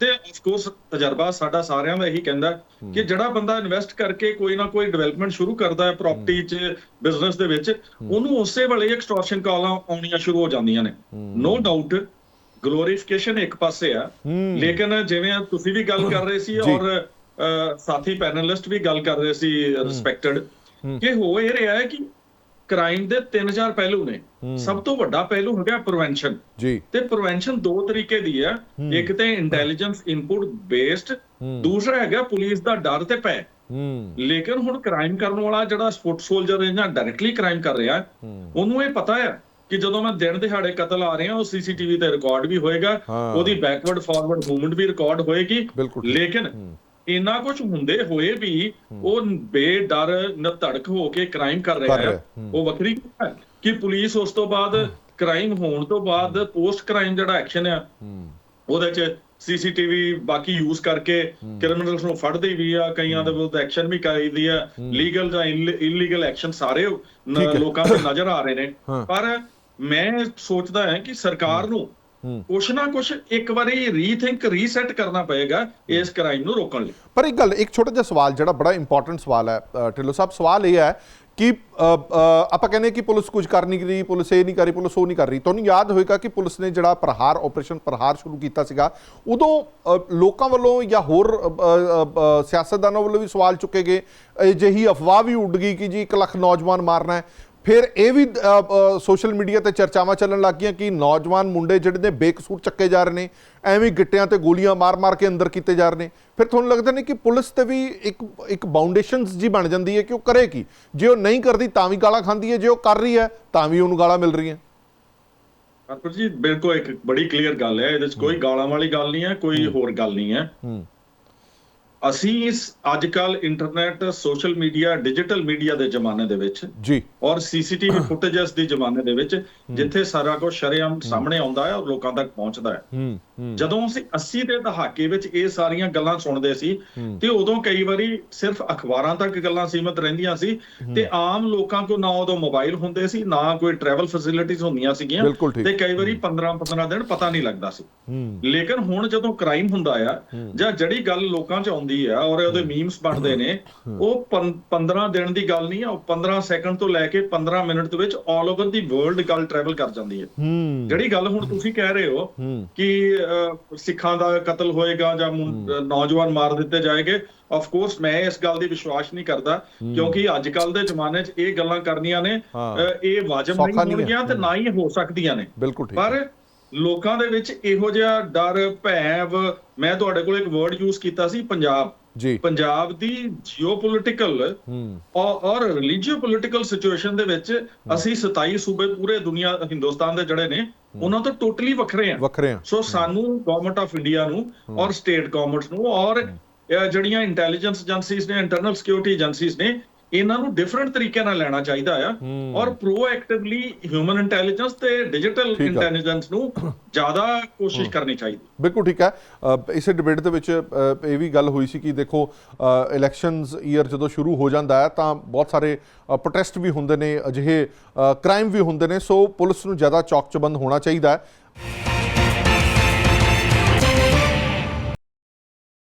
ਤੇ ਆਫ ਕੋਰਸ ਤਜਰਬਾ ਸਾਡਾ ਸਾਰਿਆਂ ਦਾ ਇਹੀ ਕਹਿੰਦਾ ਕਿ ਜਿਹੜਾ ਬੰਦਾ ਇਨਵੈਸਟ ਕਰਕੇ ਕੋਈ ਨਾ ਕੋਈ ਡਿਵੈਲਪਮੈਂਟ ਸ਼ੁਰੂ ਕਰਦਾ ਹੈ ਪ੍ਰਾਪਰਟੀ 'ਚ ਬਿਜ਼ਨਸ ਦੇ ਵਿੱਚ ਉਹਨੂੰ ਉਸੇ ਵੇਲੇ ਐਕਸਟੋਰਸ਼ਨ ਕਾਲਾਂ ਆਉਣੀਆਂ ਸ਼ੁਰੂ ਹੋ ਜਾਂਦੀਆਂ ਨੇ। ਨੋ ਡਾਊਟ ਗਲੋਰੀਫਿਕੇਸ਼ਨ ਇੱਕ ਪਾਸੇ ਆ। ਹੂੰ। ਲੇਕਿਨ ਜਿਵੇਂ ਤੁਸੀਂ ਵੀ ਗੱਲ ਕਰ ਰਹੇ ਸੀ। ਔਰ ਸਾਥੀ ਪੈਨਲਿਸਟ ਵੀ ਗੱਲ ਕਰ ਰਹੇ ਸੀ ਰਿਸਪੈਕਟਡ ਕਿ ਹੋ ਇਹ ਰਿਹਾ ਹੈ ਕਿ ਕ੍ਰਾਈਮ ਦੇ 3000 ਪਹਿਲੂ ਨੇ। ਸਭ ਤੋਂ ਵੱਡਾ ਪਹਿਲੂ ਹੈਗਾ ਪ੍ਰੀਵੈਂਸ਼ਨ ਜੀ। ਤੇ ਪ੍ਰੀਵੈਂਸ਼ਨ ਦੋ ਤਰੀਕੇ ਦੀ ਹੈ। ਇੱਕ ਤੇ ਇੰਟੈਲੀਜੈਂਸ ਇਨਪੁਟ ਬੇਸਡ ਦੂਸਰਾ ਹੈਗਾ ਪੁਲਿਸ ਦਾ ਡਰ ਤੇ ਹੂੰ। ਲੇਕਿਨ ਹੁਣ ਕ੍ਰਾਈਮ ਕਰਨ ਵਾਲਾ ਜਿਹੜਾ ਫੁੱਟ ਸੋਲਜਰ ਹੈ ਜਾਂ ਡਾਇਰੈਕਟਲੀ ਕ੍ਰਾਈਮ ਕਰ ਰਿਹਾ ਹੈ, ਉਹਨੂੰ ਇਹ ਪਤਾ ਹੈ ਕਿ ਜਦੋਂ ਮੈਂ ਦਿਨ ਦਿਹਾੜੇ ਕਤਲ ਆ ਰਹੇ ਉਹ ਸੀਸੀਟੀਵੀ ਤੇ ਰਿਕਾਰਡ ਵੀ ਹੋਏਗਾ। ਉਹਦੀ ਬੈਕਵਰਡ ਫਾਰਵਰਡ ਮੂਵਮੈਂਟ ਵੀ ਰਿਕਾਰਡ ਹੋਏਗੀ। ਲੇਕਿਨ ਇੰਨਾ ਕੁਝ ਹੁੰਦੇ ਹੋਏ ਵੀ ਉਹ ਬੇਡਰ ਨਧੜਕ ਹੋ ਕੇ ਕ੍ਰਾਈਮ ਕਰ ਰਿਹਾ ਹੈ। ਉਹ ਵੱਖਰੀ ਹੈ ਕਿ ਪੁਲਿਸ ਉਸ ਤੋਂ ਬਾਅਦ ਕ੍ਰਾਈਮ ਹੋਣ ਤੋਂ ਬਾਅਦ ਪੋਸਟ ਕ੍ਰਾਈਮ ਜਿਹੜਾ ਐਕਸ਼ਨ ਹੂੰ। ਉਹਦੇ ਚ ਸੀਸੀਟੀਵੀ ਬਾਕੀ ਯੂਜ਼ ਕਰਕੇ ਕ੍ਰਿਮੀਨਲਸ ਨੂੰ ਫੜਦੀ ਵੀ ਆ ਕਈਆਂ ਦੇ ਵਿਰੁੱਧ ਐਕਸ਼ਨ ਵੀ ਕਰੀਦੀ ਆ। ਲੀਗਲ ਜਾਂ ਇਲੀਗਲ ਐਕਸ਼ਨ ਸਾਰੇ। ਲੋਕਾਂ ਦੇ ਨਜ਼ਰ ਆ ਰਹੇ ਨੇ। ਪਰ ਮੈਂ ਸੋਚਦਾ ਹਾਂ ਕਿ ਸਰਕਾਰ ਨੂੰ। ਕੁਛ ਨਾ ਕੁਛ ਇੱਕ ਵਾਰੀ ਰੀਥਿੰਕ ਰੀਸੈਟ ਕਰਨਾ ਪਏਗਾ ਇਸ ਕ੍ਰਾਈਮ ਨੂੰ ਰੋਕਣ ਲਈ। ਪਰ ਇੱਕ ਗੱਲ ਇੱਕ ਛੋਟਾ ਜਿਹਾ ਸਵਾਲ ਜਿਹੜਾ ਬੜਾ ਇੰਪੋਰਟੈਂਟ ਸਵਾਲ ਹੈ ਢਿੱਲੋਂ ਸਾਹਿਬ। ਸਵਾਲ ਇਹ ਹੈ ਕਿ ਆਪਾਂ ਕਹਿੰਦੇ ਕਿ ਪੁਲਿਸ ਕੁਝ ਕਰ ਨਹੀਂ ਰਹੀ ਪੁਲਿਸ ਇਹ ਨਹੀਂ ਕਰ ਰਹੀ ਪੁਲਿਸ ਉਹ ਨਹੀਂ ਕਰ ਰਹੀ। ਤੁਹਾਨੂੰ ਯਾਦ ਹੋਏਗਾ ਕਿ ਪੁਲਿਸ ਨੇ ਜਿਹੜਾ ਪ੍ਰਹਾਰ ਆਪਰੇਸ਼ਨ ਪ੍ਰਹਾਰ ਸ਼ੁਰੂ ਕੀਤਾ ਸੀਗਾ ਉਦੋਂ ਲੋਕਾਂ ਵੱਲੋਂ ਜਾਂ ਹੋਰ ਸਿਆਸਤਦਾਨਾਂ ਵੱਲੋਂ ਵੀ ਸਵਾਲ ਚੁੱਕੇ ਗਏ। ਅਜਿਹੀ ਅਫਵਾਹ ਵੀ ਉੱਡ ਗਈ ਕਿ ਜੀ 1 ਲੱਖ ਨੌਜਵਾਨ ਮਾਰਨਾ ਹੈ। ਫਿਰ ਇਹ ਵੀ ਸੋਸ਼ਲ ਮੀਡੀਆ ਤੇ ਚਰਚਾਵਾਂ ਚੱਲਣ ਲੱਗ ਗਈਆਂ ਕਿ ਨੌਜਵਾਨ ਮੁੰਡੇ ਜਿਹੜੇ ਨੇ ਬੇਕਸੂਰ ਚੱਕੇ ਜਾ ਰਹੇ ਨੇ ਐਵੇਂ ਗਿੱਟਿਆਂ ਤੇ ਗੋਲੀਆਂ ਮਾਰ-ਮਾਰ ਕੇ ਅੰਦਰ ਕੀਤੇ ਜਾ ਰਹੇ ਨੇ। ਫਿਰ ਤੁਹਾਨੂੰ ਲੱਗਦਾ ਨਹੀਂ ਕਿ ਪੁਲਿਸ ਤੇ ਵੀ ਇੱਕ ਇੱਕ ਬਾਉਂਡੇਸ਼ਨਸ ਜੀ ਬਣ ਜਾਂਦੀ ਹੈ ਕਿ ਉਹ ਕਰੇ ਕੀ? ਜੇ ਉਹ ਨਹੀਂ ਕਰਦੀ ਤਾਂ ਵੀ ਗਾਲਾਂ ਖਾਂਦੀ ਹੈ ਜੇ ਉਹ ਕਰ ਰਹੀ ਹੈ ਤਾਂ ਵੀ ਉਹਨੂੰ ਗਾਲਾਂ ਮਿਲ ਰਹੀਆਂ। ਹਰਪ੍ਰੀਤ ਜੀ ਬਿਲਕੁਲ ਇੱਕ ਬੜੀ ਕਲੀਅਰ ਗੱਲ ਹੈ ਇਹਦੇ ਵਿੱਚ ਕੋਈ ਗਾਲਾਂ ਵਾਲੀ ਗੱਲ ਨਹੀਂ ਹੈ ਕੋਈ ਹੋਰ ਗੱਲ ਨਹੀਂ ਹੂੰ। ਅਸੀਂ ਇਸ ਅੱਜ ਕੱਲ internet social media digital media ਦੇ ਜ਼ਮਾਨੇ ਦੇ ਵਿੱਚ ਜੀ। ਔਰ ਸੀਸੀਟੀਵੀ ਫੁਟੇਜਸ [COUGHS] ਦੇ ਜ਼ਮਾਨੇ ਦੇ ਵਿੱਚ ਜਿੱਥੇ ਸਾਰਾ ਕੁਝ ਸ਼ਰੇਆਮ ਸਾਹਮਣੇ ਆਉਂਦਾ ਹੈ ਔਰ ਲੋਕਾਂ ਤੱਕ ਪਹੁੰਚਦਾ ਹੈ। ਜਦੋਂ ਅਸੀਂ 80 ਦੇ ਦਹਾਕੇ ਵਿੱਚ ਇਹ ਸਾਰੀਆਂ ਗੱਲਾਂ ਸੁਣਦੇ ਸੀ ਤੇ ਉਦੋਂ ਕਈ ਵਾਰੀ ਸਿਰਫ ਅਖਬਾਰਾਂ ਤੱਕ ਗੱਲਾਂ ਸੀਮਤ ਰਹਿੰਦੀਆਂ ਸੀ ਤੇ ਆਮ ਲੋਕਾਂ ਕੋਲ ਨਾ ਉਦੋਂ ਮੋਬਾਈਲ ਹੁੰਦੇ ਸੀ ਨਾ ਕੋਈ ਟਰੈਵਲ ਫੈਸਿਲਿਟੀਆਂ ਹੁੰਦੀਆਂ ਸੀਗੀਆਂ। ਤੇ ਕਈ ਵਾਰੀ 15 15 ਦਿਨ ਪਤਾ ਨਹੀਂ ਲੱਗਦਾ ਸੀ। ਲੇਕਿਨ ਹੁਣ ਜਦੋਂ ਕ੍ਰਾਈਮ ਹੁੰਦਾ ਆ ਜਾਂ ਜਿਹੜੀ ਗੱਲ ਲੋਕਾਂ 'ਚ ਆਉਂਦੀ ਆ ਔਰ ਉਹਦੇ ਮੀਮਸ ਬਣਦੇ ਨੇ। ਉਹ ਪੰ- 15 ਦਿਨ ਦੀ ਗੱਲ ਨਹੀਂ ਆ ਉਹ 15 ਸੈਕਿੰਡ ਤੋਂ ਲੈ ਕੇ 15 ਮਿੰਟ ਦੇ ਵਿੱਚ 올 ਓਵਰ ਦੀ ਵਰਲਡ ਗੱਲ ਟਰੈਵਲ ਕਰ ਜਾਂਦੀ ਹੈ। ਜਿਹੜੀ ਗੱਲ ਹੁਣ ਤੁਸੀਂ ਕਹਿ ਰਹੇ ਹੋ ਕਿ ਸਿੱਖਾਂ ਦਾ ਕਤਲ ਹੋਏਗਾ ਜਾਂ ਨੌਜਵਾਨ ਮਾਰ ਦਿੱਤੇ ਜਾਏਗੇ ਆਫ ਕੋਰਸ ਮੈਂ ਇਸ ਗੱਲ ਦੀ ਵਿਸ਼ਵਾਸ ਨਹੀਂ ਕਰਦਾ ਕਿਉਂਕਿ ਅੱਜ ਕੱਲ ਦੇ ਜ਼ਮਾਨੇ 'ਚ ਇਹ ਗੱਲਾਂ ਕਰਨੀਆਂ ਨੇ ਇਹ ਵਾਜਬ ਨਹੀਂ। ਹੋਣਗੀਆਂ ਤੇ ਨਾ ਹੀ। ਹੋ ਸਕਦੀਆਂ ਨੇ। ਪਰ ਲੋਕਾਂ ਦੇ ਵਿੱਚ ਇਹੋ ਜਿਹਾ ਡਰ ਭੈਵ ਮੈਂ ਤੁਹਾਡੇ ਕੋਲ ਇੱਕ ਵਰਡ ਯੂਜ਼ ਕੀਤਾ ਸੀ ਪੰਜਾਬ। ਜੀ। ਪੰਜਾਬ ਦੀ ਜੀਓਪੋਲਿਟੀਕਲ ਔਰ ਰਿਲੀਜੀਓ ਪੋਲਿਟੀਕਲ ਸਿਚੁਏਸ਼ਨ ਦੇ ਵਿੱਚ ਅਸੀਂ 27 ਸੂਬੇ ਪੂਰੇ ਦੁਨੀਆ ਹਿੰਦੁਸਤਾਨ ਦੇ ਜਿਹੜੇ ਨੇ ਉਹਨਾਂ ਤੋਂ ਟੋਟਲੀ ਵੱਖਰੇ ਆ। ਵੱਖਰੇ ਆ। ਸੋ ਸਾਨੂੰ ਗਵਰਨਮੈਂਟ ਆਫ ਇੰਡੀਆ ਨੂੰ ਔਰ ਸਟੇਟ ਗਵਰਨਮੈਂਟਸ ਨੂੰ ਔਰ ਜਿਹੜੀਆਂ ਇੰਟੈਲੀਜੈਂਸ ਏਜੰਸੀਜ਼ ਨੇ ਇੰਟਰਨਲ ਸਿਕਿਉਰਿਟੀ ਏਜੰਸੀਜ਼ ਨੇ ਇਹਨਾਂ ਨੂੰ ਡਿਫਰੈਂਟ ਤਰੀਕੇ ਨਾਲ ਲੈਣਾ ਚਾਹੀਦਾ ਆ। ਔਰ ਪ੍ਰੋਐਕਟਿਵਲੀ ਹਿਊਮਨ ਇੰਟੈਲੀਜੈਂਸ ਤੇ ਡਿਜੀਟਲ। ਇੰਟੈਲੀਜੈਂਸ ਨੂੰ ਜ਼ਿਆਦਾ ਕੋਸ਼ਿਸ਼ ਕਰਨੀ ਚਾਹੀਦੀ। ਬਿਲਕੁਲ ਠੀਕ ਹੈ। ਇਸੇ ਡਿਬੇਟ ਦੇ ਵਿੱਚ ਇਹ ਵੀ ਗੱਲ ਹੋਈ ਸੀ ਕਿ ਦੇਖੋ ਇਲੈਕਸ਼ਨਸ ਈਅਰ ਜਦੋਂ ਸ਼ੁਰੂ ਹੋ ਜਾਂਦਾ ਹੈ ਤਾਂ ਬਹੁਤ ਸਾਰੇ ਪ੍ਰੋਟੈਸਟ ਵੀ ਹੁੰਦੇ ਨੇ ਅਜਿਹੇ ਕ੍ਰਾਈਮ ਵੀ ਹੁੰਦੇ ਨੇ ਸੋ ਪੁਲਿਸ ਨੂੰ ਜ਼ਿਆਦਾ ਚੌਕ ਚਬੰਦ ਹੋਣਾ ਚਾਹੀਦਾ ਹੈ।